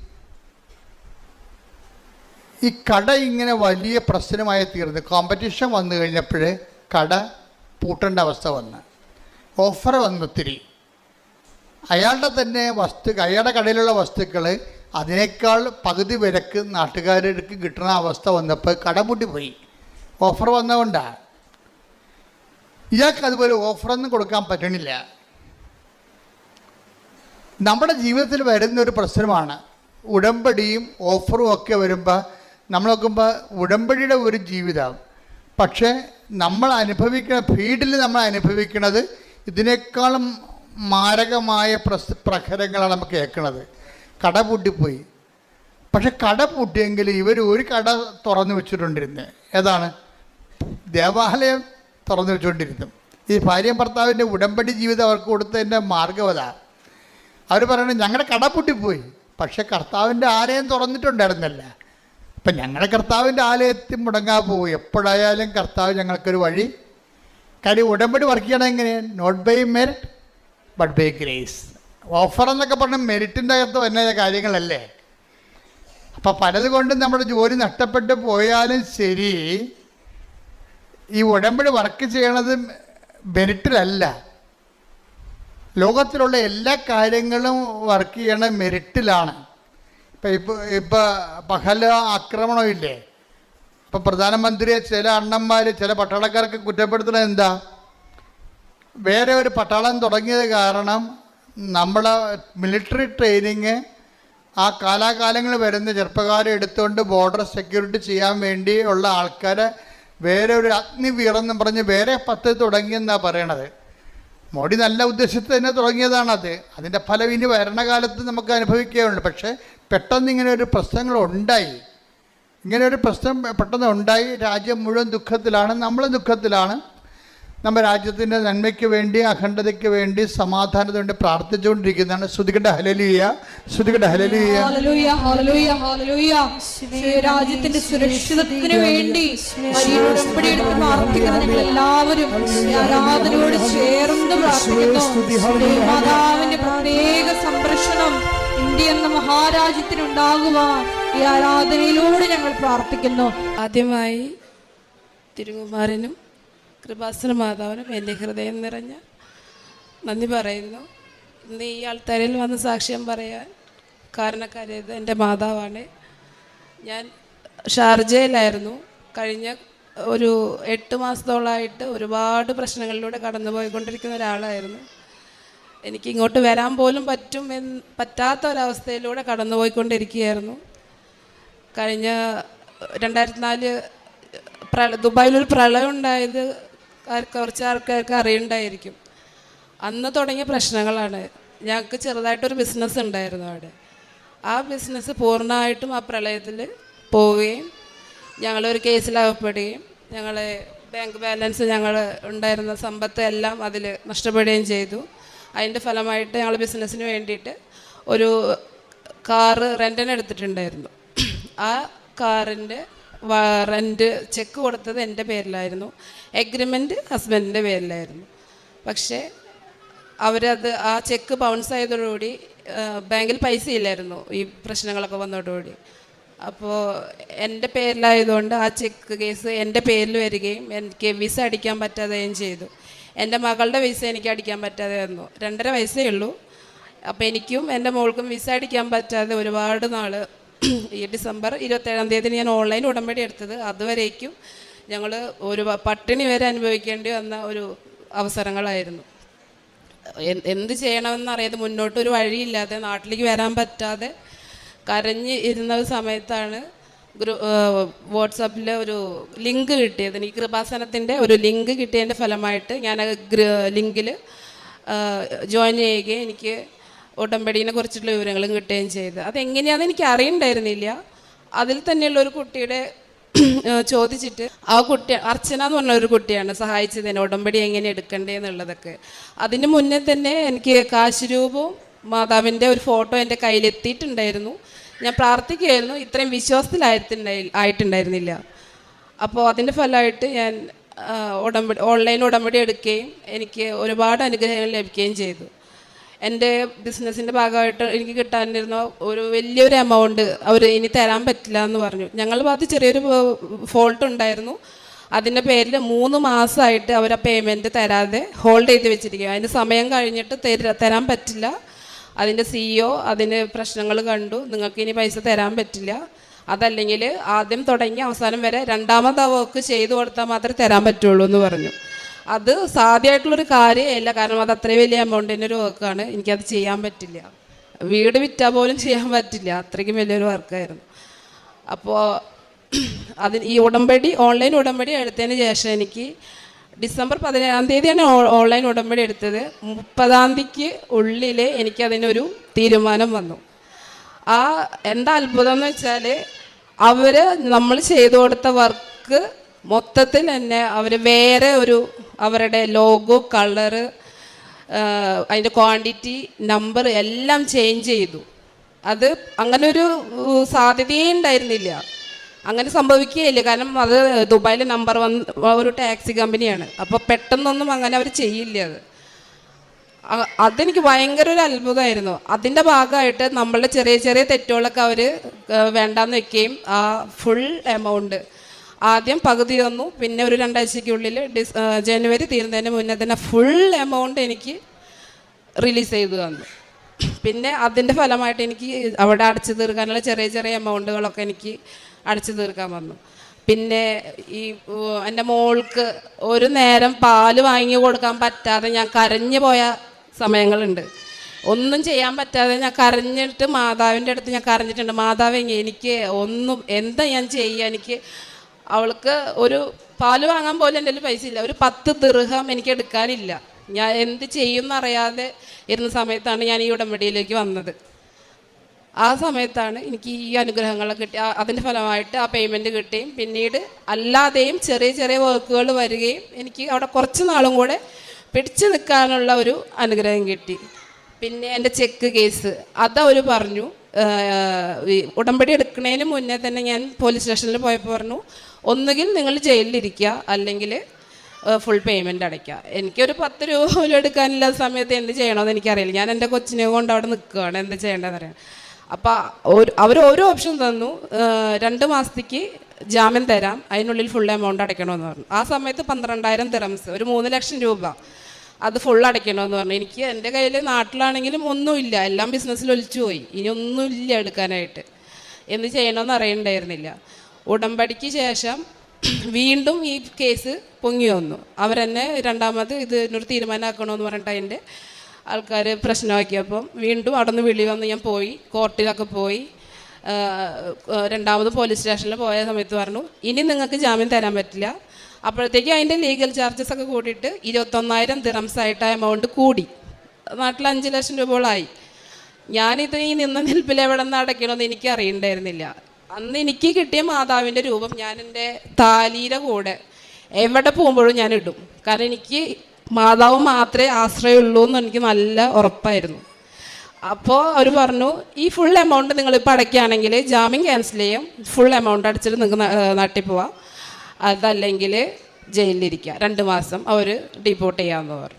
ഈ കട ഇങ്ങനെ വലിയ പ്രശ്നമായി തീർന്നു. കോമ്പറ്റീഷൻ വന്നു കഴിഞ്ഞപ്പോൾ കട പൂട്ടേണ്ട അവസ്ഥ വന്ന്. ഓഫർ വന്നു ഒത്തിരി. അയാളുടെ തന്നെ വസ്തു അയാളുടെ കടയിലുള്ള വസ്തുക്കൾ അതിനേക്കാൾ പകുതി വിലക്ക് നാട്ടുകാർക്ക് കിട്ടുന്ന അവസ്ഥ വന്നപ്പോൾ കടമുട്ടി പോയി. ഓഫർ വന്നതുകൊണ്ടാണ് ഇയാൾക്ക് അതുപോലെ ഓഫറൊന്നും കൊടുക്കാൻ പറ്റണില്ല. നമ്മുടെ ജീവിതത്തിൽ വരുന്നൊരു പ്രശ്നമാണ്. ഉടമ്പടിയും ഓഫറും ഒക്കെ വരുമ്പോൾ നമ്മൾ നോക്കുമ്പോൾ ഉടമ്പടിയുടെ ഒരു ജീവിതം. പക്ഷേ നമ്മൾ അനുഭവിക്കുന്ന ഫീൽഡിൽ നമ്മൾ അനുഭവിക്കുന്നത് ഇതിനേക്കാളും മാരകമായ പ്രസ് പ്രഹരങ്ങളാണ് നമുക്ക് കേൾക്കുന്നത് കട പൂട്ടിപ്പോയി. പക്ഷെ കട പൂട്ടിയെങ്കിൽ ഇവർ ഒരു കട തുറന്നു വെച്ചിട്ടുണ്ടിരുന്നത് ഏതാണ്? ദേവാലയം തുറന്നു വെച്ചുകൊണ്ടിരുന്നു ഈ ഭാര്യയും ഭർത്താവിന്റെ ഉടമ്പടി ജീവിതം അവർക്ക് കൊടുത്തതിന്റെ മാർഗം അവർ പറയുന്നത് ഞങ്ങളുടെ കട പൂട്ടിപ്പോയി. പക്ഷേ കർത്താവിന്റെ ആലയം തുറന്നിട്ടുണ്ടായിരുന്നല്ല. അപ്പം ഞങ്ങളുടെ കർത്താവിന്റെ ആലയത്തിൽ മുടങ്ങാൻ പോകും എപ്പോഴായാലും കർത്താവ് ഞങ്ങൾക്കൊരു വഴി. കാര്യം ഉടമ്പടി വർക്ക് ചെയ്യണം എങ്ങനെയാണ് not by merit. But by grace offer എന്നൊക്കെ പറഞ്ഞാൽ മെറിറ്റിന്റെ അകത്ത് വരുന്ന കാര്യങ്ങളല്ലേ? അപ്പം പലതുകൊണ്ടും നമ്മുടെ ജോലി നഷ്ടപ്പെട്ട് പോയാലും ശരി ഈ ഉടമ്പടി വർക്ക് ചെയ്യണത് മെറിറ്റിലല്ല ലോകത്തിലുള്ള എല്ലാ കാര്യങ്ങളും വർക്ക് ചെയ്യണ മെറിറ്റിലാണ് ഇപ്പം ഇപ്പോൾ ഇപ്പോൾ പഹല ആക്രമണമില്ലേ ഇപ്പം പ്രധാനമന്ത്രിയെ ചില അണ്ണന്മാർ ചില പട്ടാളക്കാർക്ക് കുറ്റപ്പെടുത്തുന്നത് എന്താ? വേറെ ഒരു പട്ടാളം തുടങ്ങിയത് കാരണം നമ്മൾ മിലിറ്ററി ട്രെയിനിങ് ആ കാലാകാലങ്ങളിൽ വരുന്ന ചെറുപ്പക്കാരെ എടുത്തുകൊണ്ട് ബോർഡർ സെക്യൂരിറ്റി ചെയ്യാൻ വേണ്ടി ഉള്ള ആൾക്കാരെ വേറെ ഒരു അഗ്നിവീറെന്നും പറഞ്ഞ് വേറെ പത്ത് തുടങ്ങിയെന്നാണ് പറയണത്. മോഡി നല്ല ഉദ്ദേശത്തിൽ തന്നെ തുടങ്ങിയതാണത്. അതിന്റെ ഫലം ഇനി ഭരണകാലത്ത് നമുക്ക് അനുഭവിക്കുകയുണ്ട് പക്ഷേ പെട്ടെന്ന് ഇങ്ങനെ ഒരു പ്രശ്നങ്ങൾ ഉണ്ടായി. ഇങ്ങനെ ഒരു പ്രശ്നം പെട്ടെന്ന് ഉണ്ടായി. രാജ്യം മുഴുവൻ ദുഃഖത്തിലാണ്. നമ്മൾ ദുഃഖത്തിലാണ്. നമ്മുടെ രാജ്യത്തിന്റെ നന്മയ്ക്ക് വേണ്ടി അഖണ്ഡതയ്ക്ക് വേണ്ടി സമാധാനത്തിന് വേണ്ടി പ്രാർത്ഥിച്ചുകൊണ്ടിരിക്കുന്നതാണ്. ശ്രുതികട ഹലലിയ ശ്രുതികട ഹലലിയ ഹല്ലേലൂയ, ഹല്ലേലൂയ, ഹല്ലേലൂയ. രാജ്യത്തിന്റെ സുരക്ഷിതത്വത്തിന് വേണ്ടി എല്ലാവരും ആരാധനയോട് ചേർന്ന് പ്രാർത്ഥിക്കുന്നു. മാതാവിന്റെ പ്രത്യേക സംരക്ഷണം ഇന്ത്യ എന്ന മഹാരാജ്യത്തിനുണ്ടാകുവാൻ ഈ ആരാധനയിലൂടെ ഞങ്ങൾ പ്രാർത്ഥിക്കുന്നു. ആദ്യമായി തിരുകുമാരനും കൃപാസന മാതാവിനും എന്റെ ഹൃദയം നിറഞ്ഞ നന്ദി പറയുന്നു. ഇന്ന് ഈ ആൾത്താരിൽ വന്ന് സാക്ഷ്യം പറയാൻ കാരണക്കാരേത് എന്റെ മാതാവാണ്. ഞാൻ ഷാർജയിലായിരുന്നു. കഴിഞ്ഞ ഒരു എട്ട് മാസത്തോളമായിട്ട് ഒരുപാട് പ്രശ്നങ്ങളിലൂടെ കടന്നു പോയിക്കൊണ്ടിരിക്കുന്ന ഒരാളായിരുന്നു. എനിക്ക് ഇങ്ങോട്ട് വരാൻ പോലും പറ്റും എന്ന് പറ്റാത്ത ഒരവസ്ഥയിലൂടെ കടന്നു പോയിക്കൊണ്ടിരിക്കുകയായിരുന്നു കഴിഞ്ഞ രണ്ടായിരത്തി നാല് പ്ര ദുബായിലൊരു പ്രളയം ഉണ്ടായത് കുറച്ച് ആൾക്കാർക്ക് അറിയുണ്ടായിരിക്കും. അന്ന് തുടങ്ങിയ പ്രശ്നങ്ങളാണ്. ഞങ്ങൾക്ക് ചെറുതായിട്ടൊരു ബിസിനസ് ഉണ്ടായിരുന്നു അവിടെ. ആ ബിസിനസ് പൂർണമായിട്ടും ആ പ്രളയത്തിൽ പോവുകയും ഞങ്ങളൊരു കേസിലകപ്പെടുകയും ഞങ്ങൾ ബാങ്ക് ബാലൻസ് ഞങ്ങൾ ഉണ്ടായിരുന്ന സമ്പത്ത് എല്ലാം അതിൽ നഷ്ടപ്പെടുകയും ചെയ്തു. അതിന്റെ ഫലമായിട്ട് ഞങ്ങൾ ബിസിനസ്സിന് വേണ്ടിയിട്ട് ഒരു കാറ് റെന്റിന് എടുത്തിട്ടുണ്ടായിരുന്നു. ആ കാറിന്റെ റെന്റ് ചെക്ക് കൊടുത്തത് എന്റെ പേരിലായിരുന്നു. എഗ്രിമെന്റ് ഹസ്ബൻഡിന്റെ പേരിലായിരുന്നു. പക്ഷേ അവരത് ആ ചെക്ക് ബൗൺസ് ആയതോടുകൂടി ബാങ്കിൽ പൈസ ഇല്ലായിരുന്നു ഈ പ്രശ്നങ്ങളൊക്കെ വന്നതോടുകൂടി. അപ്പോൾ എന്റെ പേരിലായതുകൊണ്ട് ആ ചെക്ക് കേസ് എന്റെ പേരിൽ വരികയും എനിക്ക് വിസ അടിക്കാൻ പറ്റാതെയും ചെയ്തു. എന്റെ മകളുടെ വിസ എനിക്ക് അടിക്കാൻ പറ്റാതെ വന്നു രണ്ടര വയസ്സേ ഉള്ളൂ. അപ്പോൾ എനിക്കും എന്റെ മോൾക്കും വിസ അടിക്കാൻ പറ്റാതെ ഒരുപാട് നാൾ ഈ ഡിസംബർ ഇരുപത്തേഴാം തീയതി ഞാൻ ഓൺലൈൻ ഉടമ്പടി എടുത്തത്. അതുവരേക്കും ഞങ്ങൾ ഒരു പട്ടിണി വരെ അനുഭവിക്കേണ്ടി വന്ന ഒരു അവസരങ്ങളായിരുന്നു. എന്ത് ചെയ്യണമെന്ന് അറിയാതെ മുന്നോട്ട് ഒരു വഴിയില്ലാതെ നാട്ടിലേക്ക് വരാൻ പറ്റാതെ കരഞ്ഞ് ഇരുന്ന സമയത്താണ് ഗ്രൂ വാട്സാപ്പിൽ ഒരു ലിങ്ക് കിട്ടിയത്. എനിക്ക് കൃപാസനത്തിന്റെ ഒരു ലിങ്ക് കിട്ടിയതിന്റെ ഫലമായിട്ട് ഞാൻ ലിങ്കിൽ ജോയിൻ ചെയ്യുകയും എനിക്ക് ഉടമ്പടീനെ കുറിച്ചുള്ള വിവരങ്ങളും കിട്ടുകയും ചെയ്ത്. അതെങ്ങനെയാണെന്ന് എനിക്ക് അറിയണ്ടായിരുന്നില്ല. അതിൽ തന്നെയുള്ള ഒരു കുട്ടിയുടെ ചോദിച്ചിട്ട് ആ കുട്ടി അർച്ചന എന്ന് പറഞ്ഞ ഒരു കുട്ടിയാണ് സഹായിച്ചത് എന്നെ ഉടമ്പടി എങ്ങനെ എടുക്കണ്ടേ എന്നുള്ളതൊക്കെ. അതിന് മുന്നേ തന്നെ എനിക്ക് കാശുരൂപവും മാതാവിന്റെ ഒരു ഫോട്ടോ എന്റെ കയ്യിലെത്തിയിട്ടുണ്ടായിരുന്നു ഞാൻ പ്രാർത്ഥിക്കുകയായിരുന്നു ഇത്രയും വിശ്വാസത്തിലായിട്ടുണ്ടായി ആയിട്ടുണ്ടായിരുന്നില്ല. അപ്പോൾ അതിന്റെ ഫലമായിട്ട് ഞാൻ ഉടമ്പടി ഓൺലൈൻ ഉടമ്പടി എടുക്കുകയും എനിക്ക് ഒരുപാട് അനുഗ്രഹങ്ങൾ ലഭിക്കുകയും ചെയ്തു. എന്റെ ബിസിനസ്സിന്റെ ഭാഗമായിട്ട് എനിക്ക് കിട്ടാനിരുന്ന ഒരു വലിയൊരു എമൗണ്ട് അവർ ഇനി തരാൻ പറ്റില്ല എന്ന് പറഞ്ഞു. ഞങ്ങൾ ഭാഗത്ത് ചെറിയൊരു ഫോൾട്ട് ഉണ്ടായിരുന്നു. അതിന്റെ പേരിൽ മൂന്ന് മാസമായിട്ട് അവർ ആ പേയ്മെന്റ് തരാതെ ഹോൾഡ് ചെയ്ത് വെച്ചിരിക്കുക അതിന് സമയം കഴിഞ്ഞിട്ട് തര തരാൻ പറ്റില്ല. അതിന്റെ സിഇഒ അതിന് പ്രശ്നങ്ങൾ കണ്ടു. നിങ്ങൾക്ക് ഇനി പൈസ തരാൻ പറ്റില്ല. അതല്ലെങ്കിൽ ആദ്യം തുടങ്ങി അവസാനം വരെ രണ്ടാമത് ആ വർക്ക് ചെയ്തു കൊടുത്താൽ മാത്രമേ തരാൻ പറ്റുള്ളൂ എന്ന് പറഞ്ഞു. അത് സാധ്യമായിട്ടുള്ളൊരു കാര്യമല്ല. കാരണം അത് അത്രയും വലിയ എമൗണ്ടിന്റെ ഒരു വർക്കാണ് എനിക്കത് ചെയ്യാൻ പറ്റില്ല. വീട് വിറ്റാൽ പോലും ചെയ്യാൻ പറ്റില്ല. അത്രയ്ക്കും വലിയൊരു വർക്കായിരുന്നു അപ്പോൾ അതിന് ഈ ഉടമ്പടി ഓൺലൈൻ ഉടമ്പടി എടുത്തതിന് ശേഷം എനിക്ക് ഡിസംബർ പതിനേഴാം തീയതിയാണ് ഓൺലൈൻ ഉടമ്പടി എടുത്തത്. മുപ്പതാം തീയതിക്ക് ഉള്ളിൽ എനിക്കതിനൊരു തീരുമാനം വന്നു. ആ എന്താ അത്ഭുതം എന്ന് വെച്ചാൽ അവർ നമ്മൾ ചെയ്തു കൊടുത്ത വർക്ക് മൊത്തത്തിൽ തന്നെ അവർ വേറെ ഒരു അവരുടെ ലോഗോ കളർ അതിന്റെ ക്വാണ്ടിറ്റി നമ്പർ എല്ലാം ചേഞ്ച് ചെയ്തു. അത് അങ്ങനെ ഒരു സാധ്യതയേ ഉണ്ടായിരുന്നില്ല. അങ്ങനെ സംഭവിക്കുകയില്ല. കാരണം അത് ദുബായിലെ നമ്പർ വൺ ഒരു ടാക്സി കമ്പനിയാണ് അപ്പോൾ പെട്ടെന്നൊന്നും അങ്ങനെ അവർ ചെയ്യില്ല അത്. അതെനിക്ക് ഭയങ്കര ഒരു അത്ഭുതമായിരുന്നു. അതിന്റെ ഭാഗമായിട്ട് നമ്മളുടെ ചെറിയ ചെറിയ തെറ്റുകളൊക്കെ അവർ വേണ്ടാന്ന് വെക്കുകയും ആ ഫുൾ എമൗണ്ട് ആദ്യം പകുതി തന്നു. പിന്നെ ഒരു രണ്ടാഴ്ചയ്ക്കുള്ളിൽ ഡിസ് ജനുവരി തീരുന്നതിന് മുന്നേ തന്നെ ഫുൾ എമൗണ്ട് എനിക്ക് റിലീസ് ചെയ്തു തന്നു. പിന്നെ അതിന്റെ ഫലമായിട്ട് എനിക്ക് അവിടെ അടച്ചു തീർക്കാനുള്ള ചെറിയ ചെറിയ എമൗണ്ടുകളൊക്കെ എനിക്ക് അടച്ചു തീർക്കാൻ വന്നു. പിന്നെ ഈ എന്റെ മോൾക്ക് ഒരു നേരം പാൽ വാങ്ങി കൊടുക്കാൻ പറ്റാതെ ഞാൻ കരഞ്ഞു പോയ സമയങ്ങളുണ്ട്. ഒന്നും ചെയ്യാൻ പറ്റാതെ ഞാൻ കരഞ്ഞിട്ട് മാതാവിന്റെ അടുത്ത് ഞാൻ കരഞ്ഞിട്ടുണ്ട്. മാതാവ് എനിക്ക് ഒന്നും എന്താ ഞാൻ ചെയ്യുക എനിക്ക് അവൾക്ക് ഒരു പാൽ വാങ്ങാൻ പോലും എന്റെ പൈസ ഇല്ല. ഒരു പത്ത് ദീർഘം എനിക്ക് എടുക്കാനില്ല. ഞാൻ എന്ത് ചെയ്യുമെന്നറിയാതെ ഇരുന്ന സമയത്താണ് ഞാൻ ഈ ഉടമ്പടിയിലേക്ക് വന്നത്. ആ സമയത്താണ് എനിക്ക് ഈ അനുഗ്രഹങ്ങളൊക്കെ കിട്ടി. അതിന്റെ ഫലമായിട്ട് ആ പേയ്മെന്റ് കിട്ടുകയും പിന്നീട് അല്ലാതെയും ചെറിയ ചെറിയ വർക്കുകൾ വരികയും എനിക്ക് അവിടെ കുറച്ച് നാളും കൂടെ പിടിച്ചു നിൽക്കാനുള്ള ഒരു അനുഗ്രഹം കിട്ടി. പിന്നെ എന്റെ ചെക്ക് കേസ് അതവർ പറഞ്ഞു ഉടമ്പടി എടുക്കുന്നതിന് മുന്നേ തന്നെ ഞാൻ പോലീസ് സ്റ്റേഷനിൽ പോയപ്പോൾ പറഞ്ഞു ഒന്നുകിൽ നിങ്ങൾ ജയിലിലിരിക്കുക അല്ലെങ്കിൽ ഫുൾ പേയ്മെന്റ് അടയ്ക്കുക. എനിക്കൊരു പത്ത് രൂപ പോലും എടുക്കാനില്ലാത്ത സമയത്ത് എന്ത് ചെയ്യണമെന്ന് എനിക്കറിയില്ല. ഞാൻ എന്റെ കൊച്ചിനെ കൊണ്ട് അവിടെ നിൽക്കുകയാണ്. എന്ത് ചെയ്യേണ്ടതെന്ന് അറിയാം അപ്പോൾ അവർ ഓരോ ഓപ്ഷൻ തന്നു. രണ്ട് മാസത്തേക്ക് ജാമ്യം തരാം. അതിനുള്ളിൽ ഫുൾ എമൗണ്ട് അടയ്ക്കണമെന്ന് പറഞ്ഞു. ആ സമയത്ത് പന്ത്രണ്ടായിരം തിറംസ് ഒരു മൂന്ന് ലക്ഷം രൂപ അത് ഫുൾ അടയ്ക്കണമെന്ന് പറഞ്ഞു. എനിക്ക് എന്റെ കയ്യിൽ നാട്ടിലാണെങ്കിലും ഒന്നുമില്ല. എല്ലാം ബിസിനസ്സിൽ ഒലിച്ചു പോയി ഇനി ഒന്നുമില്ല എടുക്കാനായിട്ട്. എന്ത് ചെയ്യണമെന്ന് അറിയണ്ടായിരുന്നില്ല. ഉടമ്പടിക്ക് ശേഷം വീണ്ടും ഈ കേസ് പൊങ്ങി വന്നു. അവരെന്നെ രണ്ടാമത് ഇതിനൊരു തീരുമാനമാക്കണമെന്ന് പറഞ്ഞിട്ട് അതിന്റെ ആൾക്കാർ പ്രശ്നമാക്കിയപ്പം വീണ്ടും അവിടെ നിന്ന് വിളി വന്ന് ഞാൻ പോയി കോർട്ടിലൊക്കെ പോയി. രണ്ടാമത് പോലീസ് സ്റ്റേഷനിൽ പോയ സമയത്ത് പറഞ്ഞു ഇനി നിങ്ങൾക്ക് ജാമ്യം തരാൻ പറ്റില്ല. അപ്പോഴത്തേക്കും അതിന്റെ ലീഗൽ ചാർജസ് ഒക്കെ കൂട്ടിയിട്ട് ഇരുപത്തൊന്നായിരം ദിറംസ് ആയിട്ട് എമൗണ്ട് കൂടി. നാട്ടിൽ അഞ്ച് ലക്ഷം രൂപയോളമായി ഞാനിത് ഈ നിന്ന നിൽപ്പിൽ എവിടെ നിന്ന് അടയ്ക്കണമെന്ന് എനിക്ക് അറിയണ്ടായിരുന്നില്ല അന്ന് എനിക്ക് കിട്ടിയ മാതാവിന്റെ രൂപം ഞാൻ എന്റെ താലിയുടെ കൂടെ എവിടെ പോകുമ്പോഴും ഞാൻ ഇടും. കാരണം എനിക്ക് മാതാവ് മാത്രമേ ആശ്രയമുള്ളൂ എന്ന് എനിക്ക് നല്ല ഉറപ്പായിരുന്നു. അപ്പോൾ അവർ പറഞ്ഞു ഈ ഫുൾ എമൗണ്ട് നിങ്ങൾ ഇപ്പോൾ അടയ്ക്കുകയാണെങ്കിൽ ജാമ്യം ക്യാൻസൽ ചെയ്യും. ഫുൾ എമൗണ്ട് അടച്ചിട്ട് നിങ്ങൾക്ക് നാട്ടിൽ പോവാം. അതല്ലെങ്കിൽ ജയിലിലിരിക്കുക. രണ്ട് മാസം അവർ ഡിപ്പോർട്ട് ചെയ്യാമെന്ന് പറഞ്ഞു.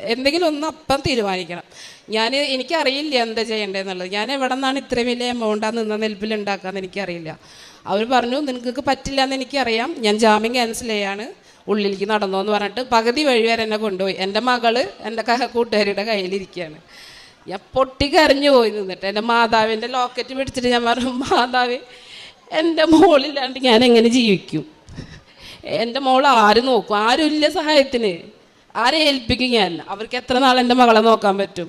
എന്തെങ്കിലും ഒന്ന് അപ്പം തീരുമാനിക്കണം. ഞാൻ എനിക്കറിയില്ല എന്താ ചെയ്യേണ്ടതെന്നുള്ളത്. ഞാൻ എവിടെ നിന്നാണ് ഇത്രയും വലിയ എമൗണ്ട് ആ നിന്ന നിൽപ്പിൽ ഉണ്ടാക്കാന്ന് എനിക്കറിയില്ല. അവർ പറഞ്ഞു നിങ്ങൾക്ക് പറ്റില്ല എന്ന് എനിക്കറിയാം. ഞാൻ ജാമ്യം ക്യാൻസൽ ചെയ്യാണ്. ഉള്ളിലേക്ക് നടന്നു എന്ന് പറഞ്ഞിട്ട് പകുതി വഴി വരെ എന്നെ കൊണ്ടുപോയി. എന്റെ മകൾ എന്റെ കൂട്ടുകാരിയുടെ കയ്യിലിരിക്കുകയാണ് ഞാൻ പൊട്ടിക്കരഞ്ഞു പോയി നിന്നിട്ട്. എന്റെ മാതാവിന്റെ ലോക്കറ്റ് പിടിച്ചിട്ട് ഞാൻ പറഞ്ഞു മാതാവ് എന്റെ മോളില്ലാണ്ട് ഞാൻ എങ്ങനെ ജീവിക്കും? എന്റെ മോൾ ആര് നോക്കും? ആരുമില്ല സഹായത്തിന്. ആരെ ഏൽപ്പിക്കും ഞാൻ അവർക്ക് എത്ര നാൾ എന്റെ മകളെ നോക്കാൻ പറ്റും?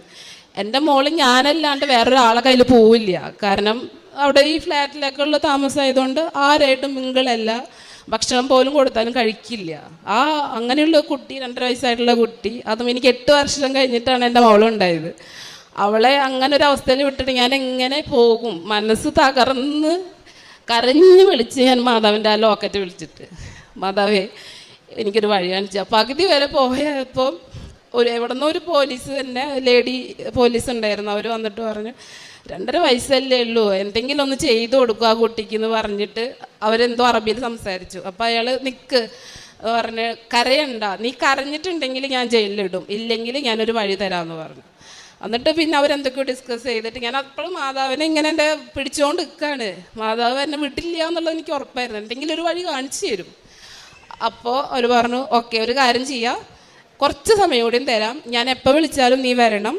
എന്റെ മോൾ ഞാനല്ലാണ്ട് വേറൊരാളെ കയ്യിൽ പോവില്ല. കാരണം അവിടെ ഈ ഫ്ലാറ്റിലൊക്കെ ഉള്ള താമസമായതുകൊണ്ട് ആരായിട്ടും മിങ്കിളല്ല. ഭക്ഷണം പോലും കൊടുത്താലും കഴിക്കില്ല. ആ അങ്ങനെയുള്ള കുട്ടി രണ്ടര വയസ്സായിട്ടുള്ള കുട്ടി അതും എനിക്ക് എട്ട് വർഷം കഴിഞ്ഞിട്ടാണ് എന്റെ മോളുണ്ടായത്. അവളെ അങ്ങനെ ഒരു അവസ്ഥയിൽ വിട്ടിട്ട് ഞാൻ എങ്ങനെ പോകും? മനസ്സ് തകർന്ന് കരഞ്ഞ് വിളിച്ച് ഞാൻ മാതാവിന്റെ ആ ലോക്കറ്റ് വിളിച്ചിട്ട്. മാതാവേ എനിക്കൊരു വഴി കാണിച്ചു പകുതി വരെ പോയപ്പോൾ ഒരു എവിടെ നിന്നൊരു പോലീസ് തന്നെ ലേഡി പോലീസ് ഉണ്ടായിരുന്നു. അവർ വന്നിട്ട് പറഞ്ഞു രണ്ടര വയസ്സല്ലേ ഉള്ളൂ. എന്തെങ്കിലും ഒന്ന് ചെയ്തു കൊടുക്കുക ആ കുട്ടിക്ക് എന്ന് പറഞ്ഞിട്ട് അവരെന്തോ അറബിയിൽ സംസാരിച്ചു. അപ്പോൾ അയാൾ നിൽക്ക് പറഞ്ഞ് കരയണ്ട. നീ കരഞ്ഞിട്ടുണ്ടെങ്കിൽ ഞാൻ ജയിലിലിടും. ഇല്ലെങ്കിൽ ഞാനൊരു വഴി തരാമെന്ന് പറഞ്ഞു. എന്നിട്ട് പിന്നെ അവരെന്തൊക്കെയോ ഡിസ്കസ് ചെയ്തിട്ട് ഞാൻ അപ്പോഴും മാതാവിനെ ഇങ്ങനെ എന്റെ പിടിച്ചുകൊണ്ട് നിൽക്കുകയാണ് മാതാവ് എന്നെ വിട്ടില്ല എന്നുള്ളത് എനിക്ക് ഉറപ്പായിരുന്നു. എന്തെങ്കിലും ഒരു വഴി കാണിച്ചു തരും. അപ്പോൾ അവർ പറഞ്ഞു ഓക്കെ ഒരു കാര്യം ചെയ്യാം. കുറച്ച് സമയം കൂടിയും തരാം. ഞാൻ എപ്പോൾ വിളിച്ചാലും നീ വരണം.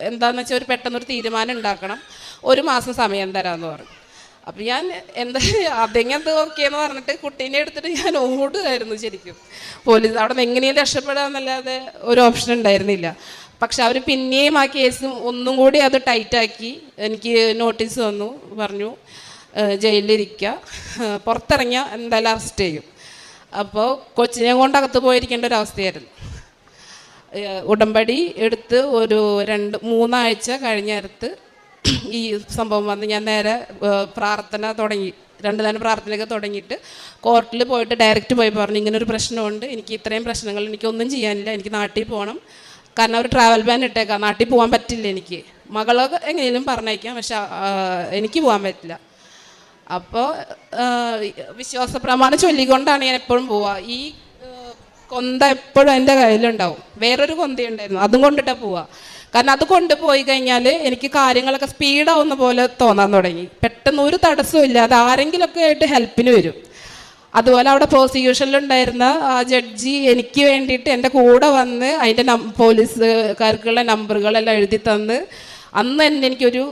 എന്താണെന്ന് വെച്ചാൽ ഒരു പെട്ടെന്നൊരു തീരുമാനം ഉണ്ടാക്കണം. ഒരു മാസം സമയം തരാമെന്ന് പറഞ്ഞു. അപ്പം ഞാൻ എന്താ അതെങ്ങനെ ഓക്കെ എന്ന് പറഞ്ഞിട്ട് കുട്ടീനെ എടുത്തിട്ട് ഞാൻ ഓടുമായിരുന്നു ശരിക്കും. പോലീസ് അവിടെ നിന്ന് എങ്ങനെയും രക്ഷപ്പെടാമെന്നല്ലാതെ ഒരു ഓപ്ഷൻ ഉണ്ടായിരുന്നില്ല. പക്ഷെ അവർ പിന്നെയും ആ കേസ് ഒന്നും കൂടി അത് ടൈറ്റാക്കി എനിക്ക് നോട്ടീസ് വന്നു പറഞ്ഞു ജയിലിലിരിക്കുക പുറത്തിറങ്ങിയാൽ എന്തായാലും അറസ്റ്റ് ചെയ്യും. അപ്പോൾ കൊച്ചിനെ കൊണ്ട് അകത്ത് പോയിരിക്കേണ്ട ഒരു അവസ്ഥയായിരുന്നു. ഉടമ്പടി എടുത്ത് ഒരു രണ്ട് മൂന്നാഴ്ച കഴിഞ്ഞ നേരത്ത് ഈ സംഭവം വന്ന് ഞാൻ നേരെ പ്രാർത്ഥന തുടങ്ങി. രണ്ട് നേരം പ്രാർത്ഥനയൊക്കെ തുടങ്ങിയിട്ട് കോർട്ടിൽ പോയിട്ട് ഡയറക്റ്റ് പോയി പറഞ്ഞു ഇങ്ങനൊരു പ്രശ്നമുണ്ട്. എനിക്ക് ഇത്രയും പ്രശ്നങ്ങൾ എനിക്കൊന്നും ചെയ്യാനില്ല. എനിക്ക് നാട്ടിൽ പോകണം കാരണം അവർ ട്രാവൽ ബാൻ ഇട്ടേക്കാം. നാട്ടിൽ പോകാൻ പറ്റില്ല എനിക്ക്. മകളൊക്കെ എങ്ങനെയും പറഞ്ഞേക്കാം പക്ഷെ എനിക്ക് പോകാൻ പറ്റില്ല. അപ്പോൾ വിശ്വാസ പ്രമാണം ചൊല്ലിക്കൊണ്ടാണ് ഞാൻ എപ്പോഴും പോവുക ഈ കൊന്ത എപ്പോഴും എന്റെ കയ്യിലുണ്ടാവും. വേറൊരു കൊന്തയുണ്ടായിരുന്നു. അതും കൊണ്ടിട്ടാണ് പോവുക കാരണം അത് കൊണ്ടുപോയി കഴിഞ്ഞാൽ എനിക്ക് കാര്യങ്ങളൊക്കെ സ്പീഡാവുന്ന പോലെ തോന്നാൻ തുടങ്ങി. പെട്ടെന്ന് ഒരു തടസ്സവും ഇല്ലാതെ ആരെങ്കിലുമൊക്കെ ആയിട്ട് ഹെൽപ്പിന് വരും. അതുപോലെ അവിടെ പ്രോസിക്യൂഷനിലുണ്ടായിരുന്ന ആ ജഡ്ജി എനിക്ക് വേണ്ടിയിട്ട് എന്റെ കൂടെ വന്ന് അതിന്റെ നം പോലീസുകാർക്കുള്ള നമ്പറുകളെല്ലാം എഴുതി തന്ന് അന്ന് തന്നെ എനിക്കൊരു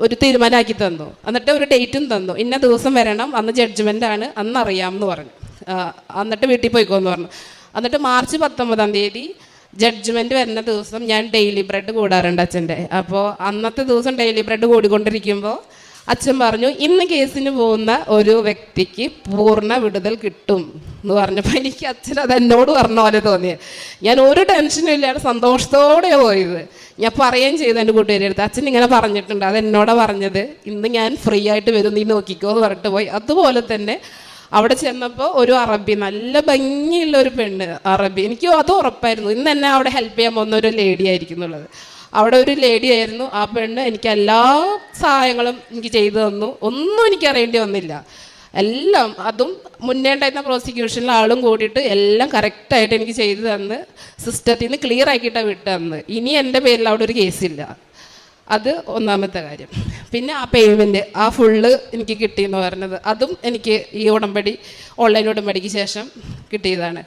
ഒരു തീരുമാനമാക്കി തന്നു. എന്നിട്ട് ഒരു ഡേറ്റും തന്നു. ഇന്ന ദിവസം വരണം അന്ന് ജഡ്ജ്മെന്റ് ആണ് അന്ന് അറിയാമെന്ന് പറഞ്ഞു. ആ, എന്നിട്ട് വീട്ടിൽ പോയിക്കോന്ന് പറഞ്ഞു. എന്നിട്ട് മാർച്ച് പത്തൊമ്പതാം തീയതി ജഡ്ജ്മെന്റ് വരുന്ന ദിവസം ഞാൻ ഡെയിലി ബ്രെഡ് കൂടാറുണ്ട് അച്ഛന്റെ. അപ്പോൾ അന്നത്തെ ദിവസം ഡെയിലി ബ്രെഡ് കൂടിക്കൊണ്ടിരിക്കുമ്പോൾ അച്ഛൻ പറഞ്ഞു ഇന്ന് കേസിന് പോകുന്ന ഒരു വ്യക്തിക്ക് പൂർണ വിടുതൽ കിട്ടും. എന്ന് പറഞ്ഞപ്പോൾ എനിക്ക് അച്ഛൻ അത് എന്നോട് പറഞ്ഞ പോലെ തോന്നിയത് ഞാൻ ഒരു ടെൻഷനും ഇല്ലാതെ സന്തോഷത്തോടെ പോയത്. ഞാൻ പറയുകയും ചെയ്തു എന്റെ കൂട്ടുകാരി അടുത്ത്. അച്ഛൻ ഇങ്ങനെ പറഞ്ഞിട്ടുണ്ട്. അത് എന്നോടാ പറഞ്ഞത്. ഇന്ന് ഞാൻ ഫ്രീ ആയിട്ട് വരും. നീ നോക്കിക്കോ എന്ന് പറഞ്ഞിട്ട് പോയി. അതുപോലെ തന്നെ അവിടെ ചെന്നപ്പോൾ ഒരു അറബി നല്ല ഭംഗിയുള്ള ഒരു പെണ്ണ് അറബി. എനിക്ക് അത് ഉറപ്പായിരുന്നു. ഇന്ന് എന്നെ അവിടെ ഹെൽപ്പ് ചെയ്യാൻ പോകുന്ന ഒരു ലേഡി ആയിരിക്കും എന്നുള്ളത്. അവിടെ ഒരു ലേഡി ആയിരുന്നു. ആ പെണ്ണ് എനിക്ക് എല്ലാ സഹായങ്ങളും എനിക്ക് ചെയ്തു തന്നു. ഒന്നും എനിക്ക് അറിയേണ്ടി വന്നില്ല. എല്ലാം അതും മുന്നേ ഉണ്ടായിരുന്ന പ്രോസിക്യൂഷനിൽ ആളും കൂടിയിട്ട് എല്ലാം കറക്റ്റായിട്ട് എനിക്ക് ചെയ്തു തന്ന്. സിസ്റ്റത്തിൽ നിന്ന് ക്ലിയർ ആക്കിയിട്ടാണ് വിട്ടു തന്ന്. ഇനി എന്റെ പേരിൽ അവിടെ ഒരു കേസില്ല അത് ഒന്നാമത്തെ കാര്യം. പിന്നെ ആ പേയ്മെന്റ് ആ ഫുള്ള് എനിക്ക് കിട്ടിയെന്ന് പറഞ്ഞത്. അതും എനിക്ക് ഈ ഉടമ്പടി ഓൺലൈൻ ഉടമ്പടിക്ക് ശേഷം കിട്ടിയതാണ്.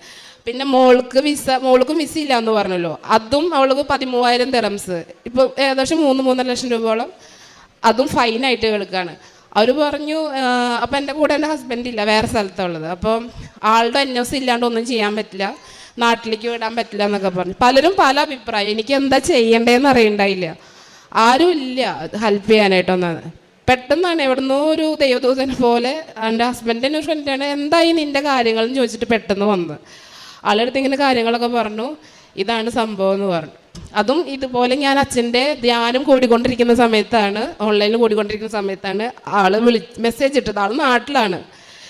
പിന്നെ മോൾക്ക് വിസ മോൾക്ക് വിസ ഇല്ല എന്ന് പറഞ്ഞല്ലോ. അതും അവൾക്ക് പതിമൂവായിരം തെറംസ് ഇപ്പോൾ ഏകദേശം മൂന്ന് മൂന്നര ലക്ഷം രൂപയോളം അതും ഫൈനായിട്ട് കേൾക്കുകയാണ് അവർ പറഞ്ഞു അപ്പം എന്റെ കൂടെ എന്റെ ഹസ്ബൻഡ് ഇല്ല വേറെ സ്ഥലത്തുള്ളത്. അപ്പം ആളുടെ എസ് ഇല്ലാണ്ട് ഒന്നും ചെയ്യാൻ പറ്റില്ല നാട്ടിലേക്ക് വിടാൻ പറ്റില്ല എന്നൊക്കെ പറഞ്ഞു. പലരും പല അഭിപ്രായം. എനിക്ക് എന്താ ചെയ്യേണ്ടതെന്ന് അറിയണ്ടായില്ല. ആരും ഇല്ല ഹെൽപ്പ് ചെയ്യാനായിട്ടൊന്നാണ് പെട്ടെന്നാണ് എവിടുന്നോ ഒരു ദൈവദൂതനെ പോലെ എന്റെ ഹസ്ബൻഡിന്റെ ഒരു ഫ്രണ്ടാണ് എന്തായി നിന്റെ കാര്യങ്ങളെന്ന് ചോദിച്ചിട്ട് പെട്ടെന്ന് വന്ന് ആളെടുത്ത് ഇങ്ങനെ കാര്യങ്ങളൊക്കെ പറഞ്ഞു. ഇതാണ് സംഭവം എന്ന് പറഞ്ഞു. അതും ഇതുപോലെ ഞാൻ അച്ഛന്റെ ധ്യാനം കൂടിക്കൊണ്ടിരിക്കുന്ന സമയത്താണ് ഓൺലൈനിൽ കൂടിക്കൊണ്ടിരിക്കുന്ന സമയത്താണ് ആൾ വിളി മെസ്സേജ് ഇട്ടത്. ആൾ നാട്ടിലാണ്.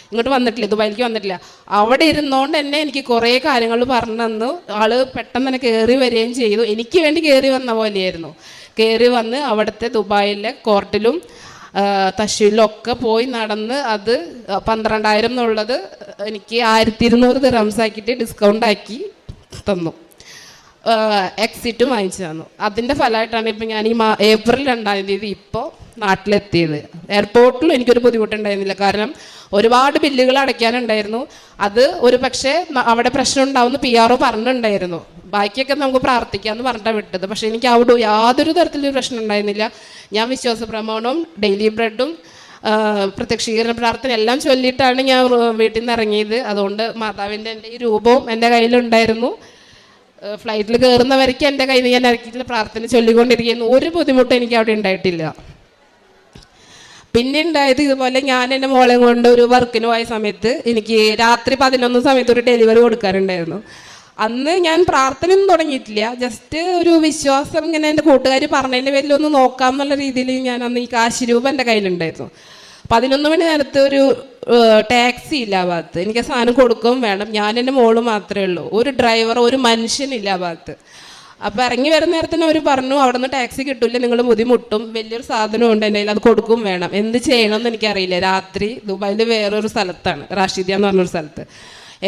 ഇങ്ങോട്ട് വന്നിട്ടില്ല ദുബായിലേക്ക് വന്നിട്ടില്ല. അവിടെ ഇരുന്നോണ്ട് തന്നെ എനിക്ക് കുറേ കാര്യങ്ങൾ പറഞ്ഞു തന്നു. ആൾ പെട്ടെന്ന് തന്നെ കയറി വരികയും ചെയ്തു. എനിക്ക് വേണ്ടി കയറി വന്ന പോലെയായിരുന്നു. കയറി വന്ന് അവിടുത്തെ ദുബായിലെ കോർട്ടിലും തശ്ശൂരിലൊക്കെ പോയി നടന്ന് അത് പന്ത്രണ്ടായിരം എന്നുള്ളത് എനിക്ക് ആയിരത്തി ഇരുന്നൂറ് ദിറംസാക്കിയിട്ട് ഡിസ്കൗണ്ട് ആക്കി തന്നു. എക്സിറ്റും വാങ്ങിച്ചു തന്നു. അതിന്റെ ഫലമായിട്ടാണ് ഇപ്പം ഞാൻ ഈ ഏപ്രിൽ രണ്ടാം തീയതി ഇപ്പോൾ നാട്ടിലെത്തിയത്. എയർപോർട്ടിലും എനിക്കൊരു ബുദ്ധിമുട്ടുണ്ടായിരുന്നില്ല. കാരണം ഒരുപാട് ബില്ലുകൾ അടയ്ക്കാനുണ്ടായിരുന്നു. അത് ഒരു പക്ഷേ അവിടെ പ്രശ്നം ഉണ്ടാവുമെന്ന് പി ആർ ഒ പറഞ്ഞിട്ടുണ്ടായിരുന്നു. ബാക്കിയൊക്കെ നമുക്ക് പ്രാർത്ഥിക്കാമെന്ന് പറഞ്ഞിട്ടാണ് വിട്ടത്. പക്ഷേ എനിക്ക് അവിടെ യാതൊരു തരത്തിലൊരു പ്രശ്നം ഉണ്ടായിരുന്നില്ല ഞാൻ വിശ്വാസ പ്രമാണവും ഡെയിലി ബ്രെഡും പ്രത്യക്ഷീകരണ പ്രാർത്ഥന എല്ലാം ചൊല്ലിയിട്ടാണ് ഞാൻ വീട്ടിൽ നിന്ന് ഇറങ്ങിയത്. അതുകൊണ്ട് മാതാവിന്റെ എന്റെ ഈ രൂപവും എന്റെ കയ്യിലുണ്ടായിരുന്നു. ഫ്ലൈറ്റിൽ കയറുന്നവരേക്ക് എന്റെ കയ്യിൽ ഞാൻ ഇറക്കിയിട്ടുള്ള പ്രാർത്ഥന ചൊല്ലിക്കൊണ്ടിരിക്കുന്നു. ഒരു ബുദ്ധിമുട്ടും എനിക്ക് അവിടെ ഉണ്ടായിട്ടില്ല. പിന്നെ ഉണ്ടായത് ഇതുപോലെ ഞാൻ എന്റെ മോളെ കൊണ്ട് ഒരു വർക്കിന് പോയ സമയത്ത് എനിക്ക് രാത്രി പതിനൊന്ന് സമയത്ത് ഒരു ഡെലിവറി കൊടുക്കാറുണ്ടായിരുന്നു. അന്ന് ഞാൻ പ്രാർത്ഥനയൊന്നും തുടങ്ങിയിട്ടില്ല. ജസ്റ്റ് ഒരു വിശ്വാസം ഇങ്ങനെ എന്റെ കൂട്ടുകാർ പറഞ്ഞതിന്റെ പേരിൽ ഒന്ന് നോക്കാം എന്നുള്ള രീതിയിൽ ഞാൻ അന്ന് ഈ കാശ് രൂപ എന്റെ കയ്യിലുണ്ടായിരുന്നു. പതിനൊന്ന് മണി നേരത്തെ ഒരു ടാക്സി ഇല്ല ആ ഭാഗത്ത്. എനിക്ക് സാധനം കൊടുക്കുകയും വേണം. ഞാൻ എന്റെ മോൾ മാത്രമേ ഉള്ളൂ. ഒരു ഡ്രൈവർ ഒരു മനുഷ്യനില്ല ആ ഭാഗത്ത്. അപ്പോൾ ഇറങ്ങി വരുന്ന നേരത്തിന് അവർ പറഞ്ഞു അവിടെ നിന്ന് ടാക്സി കിട്ടില്ല നിങ്ങൾ ബുദ്ധിമുട്ടും വലിയൊരു സാധനം ഉണ്ട് എന്റെ കയ്യിൽ അത് കൊടുക്കും വേണം. എന്ത് ചെയ്യണമെന്ന് എനിക്കറിയില്ല. രാത്രി ദുബായിൽ വേറൊരു സ്ഥലത്താണ് റാഷിദ്യ എന്ന് പറഞ്ഞൊരു സ്ഥലത്ത്.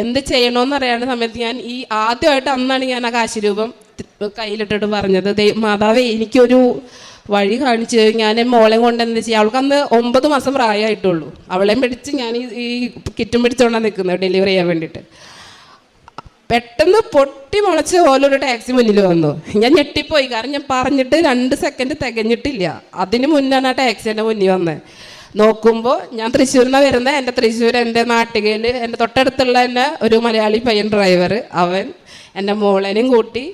എന്ത് ചെയ്യണമെന്ന് അറിയാൻ സമയത്ത് ഞാൻ ഈ ആദ്യമായിട്ട് അന്നാണ് ഞാൻ ആ കാശിരൂപം കയ്യിലിട്ടിട്ട് പറഞ്ഞത്. മാതാവേ എനിക്കൊരു വഴി കാണിച്ച് ഞാൻ മോളെ കൊണ്ട് എന്താ ചെയ്യുക അവൾക്ക് അന്ന് ഒമ്പത് മാസം പ്രായമായിട്ടുള്ളൂ. അവളെയും പിടിച്ച് ഞാൻ ഈ കിറ്റും പിടിച്ചുകൊണ്ടാണ് നിൽക്കുന്നത് ഡെലിവറി ചെയ്യാൻ വേണ്ടിയിട്ട്. പെട്ടെന്ന് പൊട്ടി മുളച്ച് പോലെ ഒരു ടാക്സി മുന്നിൽ വന്നു. ഞാൻ ഞെട്ടിപ്പോയി. കാരണം ഞാൻ പറഞ്ഞിട്ട് രണ്ട് സെക്കൻഡ് തികഞ്ഞിട്ടില്ല. അതിന് മുന്നാണ് ആ ടാക്സി എന്റെ മുന്നിൽ വന്നത് നോക്കുമ്പോൾ ഞാൻ തൃശ്ശൂരിൽ നിന്ന് വരുന്നത് എന്റെ തൃശ്ശൂർ എന്റെ നാട്ടികയിൽ എന്റെ തൊട്ടടുത്തുള്ള തന്നെ ഒരു മലയാളി പയ്യൻ ഡ്രൈവർ അവൻ എന്റെ മോളേനെയും കൂട്ടി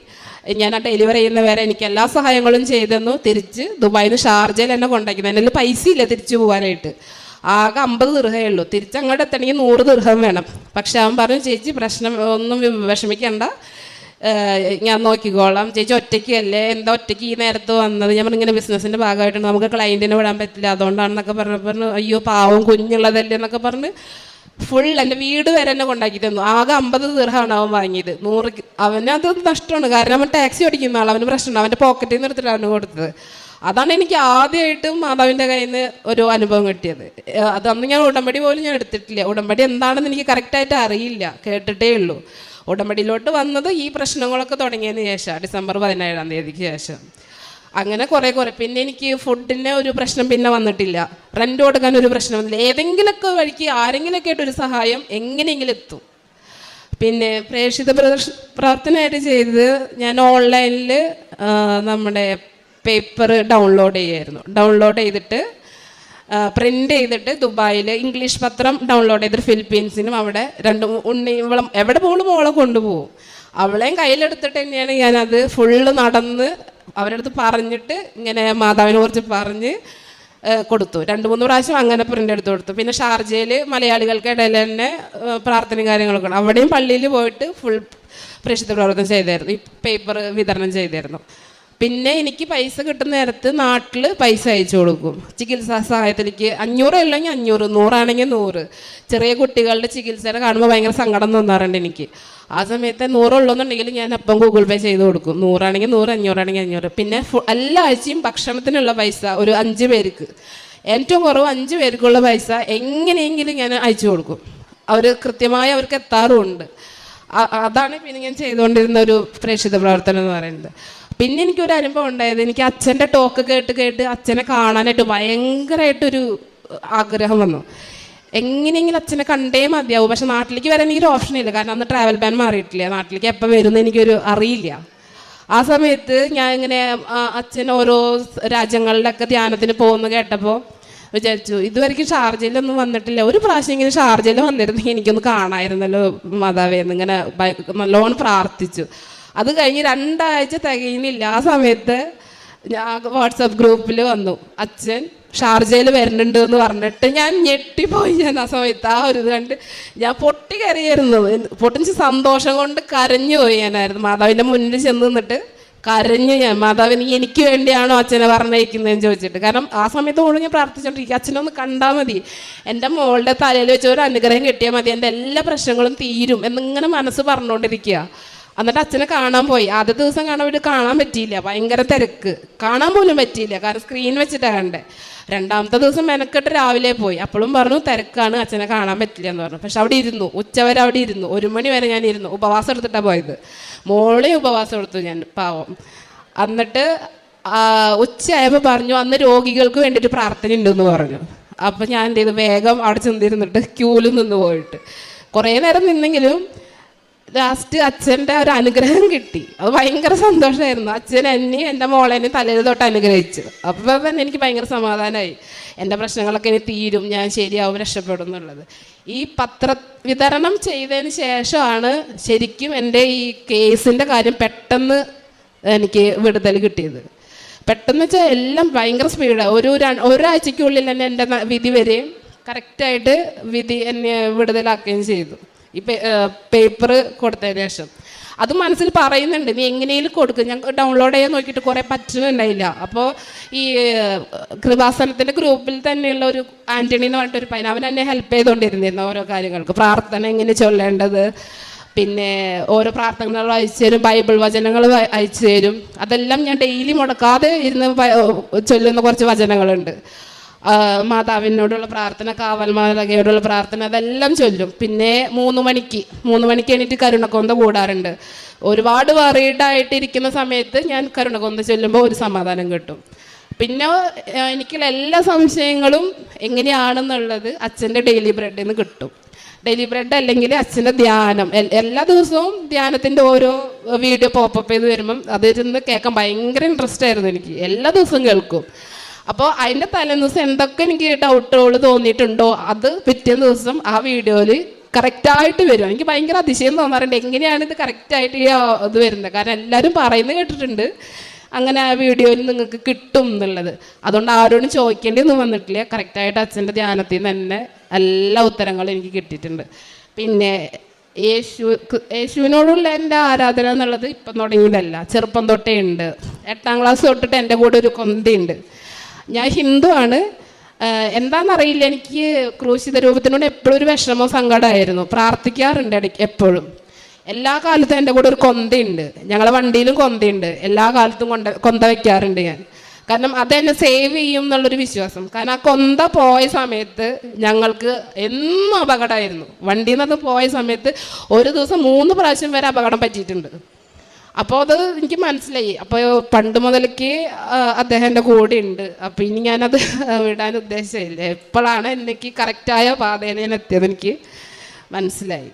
ഞാൻ ആ ഡെലിവറി ചെയ്യുന്നവരെ എനിക്ക് എല്ലാ സഹായങ്ങളും ചെയ്തെന്നു. തിരിച്ച് ദുബായിൽ നിന്ന് ഷാർജയിൽ എന്നെ കൊണ്ടാക്കുന്നത് എന്റെ പൈസ ഇല്ല തിരിച്ചു പോകാനായിട്ട് ആകെ അമ്പത് ദീർഘമേ ഉള്ളൂ. തിരിച്ചങ്ങോട്ട് എത്തണമെങ്കിൽ നൂറ് ദീർഘം വേണം. പക്ഷെ അവൻ പറഞ്ഞു ചേച്ചി പ്രശ്നം ഒന്നും വിഷമിക്കണ്ട. ഞാൻ നോക്കിക്കോളാം. ചേച്ചി ഒറ്റയ്ക്കല്ലേ എന്താ ഒറ്റയ്ക്ക് ഈ നേരത്ത് വന്നത്? ഞാൻ പറഞ്ഞു ഇങ്ങനെ ബിസിനസ്സിന്റെ ഭാഗമായിട്ട് നമുക്ക് ക്ലയന്റിനെ വിടാൻ പറ്റില്ല. അതുകൊണ്ടാണെന്നൊക്കെ പറഞ്ഞു പറഞ്ഞു അയ്യോ പാവം കുഞ്ഞുള്ളതല്ലേ? എന്നൊക്കെ പറഞ്ഞ് ഫുൾ എന്റെ വീട് വരെ എന്നെ കൊണ്ടാക്കി തന്നു. ആകെ അമ്പത് ദീർഘമാണ് അവൻ വാങ്ങിയത്. നൂറ് അവനത് നഷ്ടമാണ്. കാരണം അവൻ ടാക്സി ഓടിക്കുന്ന ആൾ അവന് പ്രശ്നമാണ് അവന്റെ പോക്കറ്റിൽ നിന്ന് എടുത്തിട്ടാണ് കൊടുത്തത്. അതാണ് എനിക്ക് ആദ്യമായിട്ടും മാതാവിന്റെ കയ്യിൽ നിന്ന് ഒരു അനുഭവം കിട്ടിയത്. അതന്ന് ഞാൻ ഉടമ്പടി പോലും ഞാൻ എടുത്തിട്ടില്ല. ഉടമ്പടി എന്താണെന്ന് എനിക്ക് കറക്റ്റായിട്ട് അറിയില്ല. കേട്ടിട്ടേ ഉള്ളൂ. ഉടമ്പടിയിലോട്ട് വന്നത് ഈ പ്രശ്നങ്ങളൊക്കെ തുടങ്ങിയതിന് ശേഷം ഡിസംബർ പതിനേഴാം തീയതിക്ക് ശേഷം. അങ്ങനെ കുറേ കുറേ. പിന്നെ എനിക്ക് ഫുഡിന്റെ ഒരു പ്രശ്നം പിന്നെ വന്നിട്ടില്ല. റെന്റ് കൊടുക്കാൻ ഒരു പ്രശ്നം വന്നില്ല. ഏതെങ്കിലുമൊക്കെ വഴിക്ക് ആരെങ്കിലുമൊക്കെ ആയിട്ട് ഒരു സഹായം എങ്ങനെയെങ്കിലും എത്തും. പിന്നെ പ്രേക്ഷിത പ്രദർശ- പ്രവർത്തനമായിട്ട് ചെയ്തത് ഞാൻ ഓൺലൈനിൽ നമ്മുടെ പേപ്പർ ഡൗൺലോഡ് ചെയ്യായിരുന്നു. ഡൗൺലോഡ് ചെയ്തിട്ട് പ്രിന്റ് ചെയ്തിട്ട് ദുബായിൽ ഇംഗ്ലീഷ് പത്രം ഡൗൺലോഡ് ചെയ്തിട്ട് ഫിലിപ്പീൻസിനും അവിടെ രണ്ട് ഉണ്ണി ഇവളം എവിടെ പോകണം മോളെ കൊണ്ടുപോകും. അവളെയും കയ്യിലെടുത്തിട്ട് തന്നെയാണ് ഞാനത് ഫുള്ള് നടന്ന് അവരുടെ അടുത്ത് പറഞ്ഞിട്ട് ഇങ്ങനെ മാതാവിനെ കുറിച്ച് പറഞ്ഞ് കൊടുത്തു. രണ്ട് മൂന്ന് പ്രാവശ്യം അങ്ങനെ പ്രിന്റ് എടുത്ത് കൊടുത്തു. പിന്നെ ഷാർജയിൽ മലയാളികൾക്ക് ഇടയിൽ തന്നെ പ്രാർത്ഥന പ്രാർത്ഥനയും കാര്യങ്ങളൊക്കെ അവിടെയും പള്ളിയിൽ പോയിട്ട് ഫുൾ പ്രേക്ഷിത പ്രവർത്തനം ചെയ്തായിരുന്നു. ഈ പേപ്പർ വിതരണം ചെയ്തായിരുന്നു. പിന്നെ എനിക്ക് പൈസ കിട്ടുന്ന നേരത്ത് നാട്ടിൽ പൈസ അയച്ചു കൊടുക്കും. ചികിത്സാ സഹായത്തിലേക്ക് അഞ്ഞൂറ് അല്ലെങ്കിൽ അഞ്ഞൂറ് നൂറാണെങ്കിൽ നൂറ്. ചെറിയ കുട്ടികളുടെ ചികിത്സയുടെ കാണുമ്പോൾ ഭയങ്കര സങ്കടം തോന്നാറുണ്ട് എനിക്ക്. ആ സമയത്ത് നൂറുള്ളൂന്നുണ്ടെങ്കിൽ ഞാൻ അപ്പം ഗൂഗിൾ പേ ചെയ്ത് കൊടുക്കും. നൂറാണെങ്കിൽ നൂറ് അഞ്ഞൂറാണെങ്കിൽ അഞ്ഞൂറ്. പിന്നെ എല്ലാ ആഴ്ചയും ഭക്ഷണത്തിനുള്ള പൈസ ഒരു അഞ്ച് പേർക്ക്. ഏറ്റവും കുറവ് അഞ്ച് പേർക്കുള്ള പൈസ എങ്ങനെയെങ്കിലും ഞാൻ അയച്ചു കൊടുക്കും. അവർ കൃത്യമായി അവർക്ക് എത്താറുമുണ്ട്. അതാണ് പിന്നെ ഞാൻ ചെയ്തുകൊണ്ടിരുന്ന ഒരു പ്രേക്ഷിത പ്രവർത്തനം എന്ന് പറയുന്നത്. പിന്നെ എനിക്കൊരു അനുഭവം ഉണ്ടായത് എനിക്ക് അച്ഛന്റെ ടോക്ക് കേട്ട് കേട്ട് അച്ഛനെ കാണാനായിട്ട് ഭയങ്കരമായിട്ടൊരു ആഗ്രഹം വന്നു. എങ്ങനെയെങ്കിലും അച്ഛനെ കണ്ടേ മതിയാവും. പക്ഷെ നാട്ടിലേക്ക് വരാൻ എനിക്കൊരു ഓപ്ഷൻ ഇല്ല. കാരണം അന്ന് ട്രാവൽ ബാൻ മാറിയിട്ടില്ല. നാട്ടിലേക്ക് എപ്പോൾ വരുമെന്ന് എനിക്കൊരു അറിയില്ല. ആ സമയത്ത് ഞാൻ ഇങ്ങനെ അച്ഛൻ ഓരോ രാജ്യങ്ങളിലൊക്കെ ധ്യാനത്തിന് പോകുന്നു കേട്ടപ്പോൾ വിചാരിച്ചു ഇതുവരെയ്ക്കും ഷാർജയിലൊന്നും വന്നിട്ടില്ല. ഒരു പ്രാവശ്യം ഇങ്ങനെ ഷാർജയിൽ വന്നിരുന്നെങ്കിൽ എനിക്കൊന്ന് കാണാമായിരുന്നല്ലോ മാതാവേ എന്നിങ്ങനെ ഭയ- നല്ലോണം പ്രാർത്ഥിച്ചു. അത് കഴിഞ്ഞ് രണ്ടാഴ്ച തികയുന്നില്ല. ആ സമയത്ത് ഞാൻ വാട്സപ്പ് ഗ്രൂപ്പിൽ വന്നു. അച്ഛൻ ഷാർജയിൽ വരുന്നുണ്ട് എന്ന് പറഞ്ഞിട്ട് ഞാൻ ഞെട്ടിപ്പോയി ഞാൻ ആ സമയത്ത്. ആ ഒരു ഇത് കണ്ട് ഞാൻ പൊട്ടി കരയായിരുന്നു. പൊട്ടിച്ച് സന്തോഷം കൊണ്ട് കരഞ്ഞു പോയി ഞാനായിരുന്നു. മാതാവിന്റെ മുന്നിൽ ചെന്ന് നിന്നിട്ട് കരഞ്ഞു ഞാൻ മാതാവ് നീ എനിക്ക് വേണ്ടിയാണോ അച്ഛനെ പറഞ്ഞയക്കുന്നതെന്ന് ചോദിച്ചിട്ട്? കാരണം ആ സമയത്ത് മുഴുവൻ ഞാൻ പ്രാർത്ഥിച്ചോണ്ടിരിക്കുക അച്ഛനൊന്ന് കണ്ടാൽ മതി. എന്റെ മോളുടെ തലയിൽ വെച്ച് ഒരു അനുഗ്രഹം കിട്ടിയാൽ മതി. എന്റെ എല്ലാ പ്രശ്നങ്ങളും തീരും എന്നിങ്ങനെ മനസ്സ് പറഞ്ഞുകൊണ്ടിരിക്കുക എന്നിട്ട് അച്ഛനെ കാണാൻ പോയി. ആദ്യ ദിവസം കാണാൻ വേണ്ടി കാണാൻ പറ്റിയില്ല. ഭയങ്കര തിരക്ക്. കാണാൻ പോലും പറ്റിയില്ല. കാരണം സ്ക്രീൻ വെച്ചിട്ടാണ് കണ്ടേ. രണ്ടാമത്തെ ദിവസം മെനക്കെട്ട് രാവിലെ പോയി. അപ്പോഴും പറഞ്ഞു തിരക്കാണ്. അച്ഛനെ കാണാൻ പറ്റില്ല എന്ന് പറഞ്ഞു. പക്ഷെ അവിടെ ഇരുന്നു. ഉച്ചവരെ അവിടെ ഇരുന്നു. ഒരു മണി വരെ ഞാൻ ഇരുന്നു. ഉപവാസം എടുത്തിട്ടാണ് പോയത്. മോളെ ഉപവാസം എടുത്തു ഞാൻ പാവം. എന്നിട്ട് ഉച്ചയായപ്പോൾ പറഞ്ഞു അന്ന് രോഗികൾക്ക് വേണ്ടിയിട്ട് പ്രാർത്ഥന ഉണ്ടെന്ന് പറഞ്ഞു. അപ്പം ഞാൻ എന്ത് ചെയ്തു? വേഗം അവിടെ ചെന്നിരുന്നിട്ട് ക്യൂവിൽ നിന്ന് പോയിട്ട്. കുറേ നേരം നിന്നെങ്കിലും ലാസ്റ്റ് അച്ഛന്റെ ഒരു അനുഗ്രഹം കിട്ടി. അത് ഭയങ്കര സന്തോഷമായിരുന്നു അച്ഛൻ എന്നെയും എന്റെ മോളെന്നെ തലയിൽ തൊട്ട് അനുഗ്രഹിച്ചു. അപ്പോൾ തന്നെ എനിക്ക് ഭയങ്കര സമാധാനമായി എന്റെ പ്രശ്നങ്ങളൊക്കെ ഇനി തീരും ഞാൻ ശരിയാവും രക്ഷപ്പെടും എന്നുള്ളത്. ഈ പത്ര വിതരണം ചെയ്തതിന് ശേഷമാണ് ശരിക്കും എന്റെ ഈ കേസിന്റെ കാര്യം പെട്ടെന്ന് എനിക്ക് വിടുതൽ കിട്ടിയത്. പെട്ടെന്ന് വെച്ചാൽ എല്ലാം ഭയങ്കര സ്പീഡാണ് ഒരു ഒരാഴ്ചയ്ക്കുള്ളിൽ തന്നെ എന്റെ വിധി വരെയും കറക്റ്റായിട്ട് വിധി എന്നെ വിടുതലാക്കുകയും ചെയ്തു. ഈ പേപ്പർ കൊടുത്തതിന് ശേഷം. അത് മനസ്സിൽ പറയുന്നുണ്ട് നീ എങ്ങനെയും കൊടുക്കും. ഞാൻ ഡൗൺലോഡ് ചെയ്യാൻ നോക്കിയിട്ട് കുറേ പറ്റുന്നുണ്ടായില്ല. അപ്പോൾ ഈ കൃപാസനത്തിന്റെ ഗ്രൂപ്പിൽ തന്നെയുള്ള ഒരു ആന്റണി എന്ന് പറഞ്ഞിട്ടൊരു പയ്യൻ അവൻ എന്നെ ഹെൽപ്പ് ചെയ്തുകൊണ്ടിരുന്നിരുന്നു ഓരോ കാര്യങ്ങൾക്ക്. പ്രാർത്ഥന എങ്ങനെ ചൊല്ലേണ്ടത്? പിന്നെ ഓരോ പ്രാർത്ഥനകൾ അയച്ചു തരും ബൈബിൾ വചനങ്ങൾ അയച്ചു തരും. അതെല്ലാം ഞാൻ ഡെയിലി മുടക്കാതെ ഇരുന്ന് ചൊല്ലുന്ന കുറച്ച് വചനങ്ങളുണ്ട്. മാതാവിനോടുള്ള പ്രാർത്ഥന കാവൽ മാതകയോടുള്ള പ്രാർത്ഥന അതെല്ലാം ചൊല്ലും. പിന്നെ മൂന്ന് മണിക്ക് മൂന്ന് മണിക്ക് എണീറ്റ് കരുണക്കൊന്ത കൂടാറുണ്ട്. ഒരുപാട് വറീഡായിട്ടിരിക്കുന്ന സമയത്ത് ഞാൻ കരുണക്കൊന്ത ചൊല്ലുമ്പോൾ ഒരു സമാധാനം കിട്ടും. പിന്നെ എനിക്കുള്ള എല്ലാ സംശയങ്ങളും എങ്ങനെയാണെന്നുള്ളത് അച്ഛന്റെ ഡെയിലി ബ്രെഡിൽ നിന്ന് കിട്ടും. ഡെയിലി ബ്രെഡ് അല്ലെങ്കിൽ അച്ഛന്റെ ധ്യാനം. എല്ലാ ദിവസവും ധ്യാനത്തിന്റെ ഓരോ വീഡിയോ പോപ്പപ്പ് ചെയ്ത് വരുമ്പം അതിരുന്ന് കേൾക്കാൻ ഭയങ്കര ഇൻട്രസ്റ്റ് ആയിരുന്നു എനിക്ക്. എല്ലാ ദിവസവും കേൾക്കും. അപ്പോൾ അതിന്റെ തലേന്ന് ദിവസം എന്തൊക്കെ എനിക്ക് ഡൗട്ടുകൾ തോന്നിയിട്ടുണ്ടോ അത് പിറ്റേ ദിവസം ആ വീഡിയോയിൽ കറക്റ്റായിട്ട് വരും. എനിക്ക് ഭയങ്കര അതിശയം തോന്നാറുണ്ട്. എങ്ങനെയാണ് ഇത് കറക്റ്റായിട്ട് ഈ ഇത് വരുന്നത്? കാരണം എല്ലാവരും പറയുന്നത് കേട്ടിട്ടുണ്ട്. അങ്ങനെ ആ വീഡിയോയിൽ നിങ്ങൾക്ക് കിട്ടും എന്നുള്ളത്. അതുകൊണ്ട് ആരോടും ചോദിക്കേണ്ടി ഒന്നും വന്നിട്ടില്ല കറക്റ്റായിട്ട് അച്ഛന്റെ ധ്യാനത്തിൽ നിന്ന് തന്നെ എല്ലാ ഉത്തരങ്ങളും എനിക്ക് കിട്ടിയിട്ടുണ്ട്. പിന്നെ യേശു യേശുവിനോടുള്ള എന്റെ ആരാധന എന്നുള്ളത് ഇപ്പം തുടങ്ങിയതല്ല. ചെറുപ്പം തൊട്ടേ ഉണ്ട്. എട്ടാം ക്ലാസ് തൊട്ടിട്ട് എന്റെ കൂടെ ഒരു കൊന്തയുണ്ട് ഞാൻ ഹിന്ദുവാണ് എന്താണെന്നറിയില്ല എനിക്ക് ക്രൂശിത രൂപത്തിനോട് എപ്പോഴും ഒരു വിഷമോ സങ്കടമായിരുന്നു. പ്രാർത്ഥിക്കാറുണ്ട് ഇടയ്ക്ക് എപ്പോഴും. എല്ലാ കാലത്തും എന്റെ കൂടെ ഒരു കൊന്തയുണ്ട്. ഞങ്ങളെ വണ്ടിയിലും കൊന്തയുണ്ട്. എല്ലാ കാലത്തും കൊണ്ട കൊന്ത വയ്ക്കാറുണ്ട് ഞാൻ. കാരണം അതെന്നെ സേവ് ചെയ്യും എന്നുള്ളൊരു വിശ്വാസം. കാരണം ആ കൊന്ത പോയ സമയത്ത് ഞങ്ങൾക്ക് എന്നും അപകടമായിരുന്നു. വണ്ടിയിൽ നിന്ന് പോയ സമയത്ത് ഒരു ദിവസം മൂന്ന് പ്രാവശ്യം വരെ അപകടം പറ്റിയിട്ടുണ്ട്. അപ്പോൾ അത് എനിക്ക് മനസ്സിലായി. അപ്പോൾ പണ്ട് മുതലേക്ക് ആ, അദ്ദേഹം എന്റെ കൂടെ ഉണ്ട്. അപ്പോൾ ഇനി ഞാനത് വിടാൻ ഉദ്ദേശമില്ല എപ്പോഴാണ് എനിക്ക് കറക്റ്റായ ഞാൻ എത്തിയത് എനിക്ക് മനസ്സിലായി.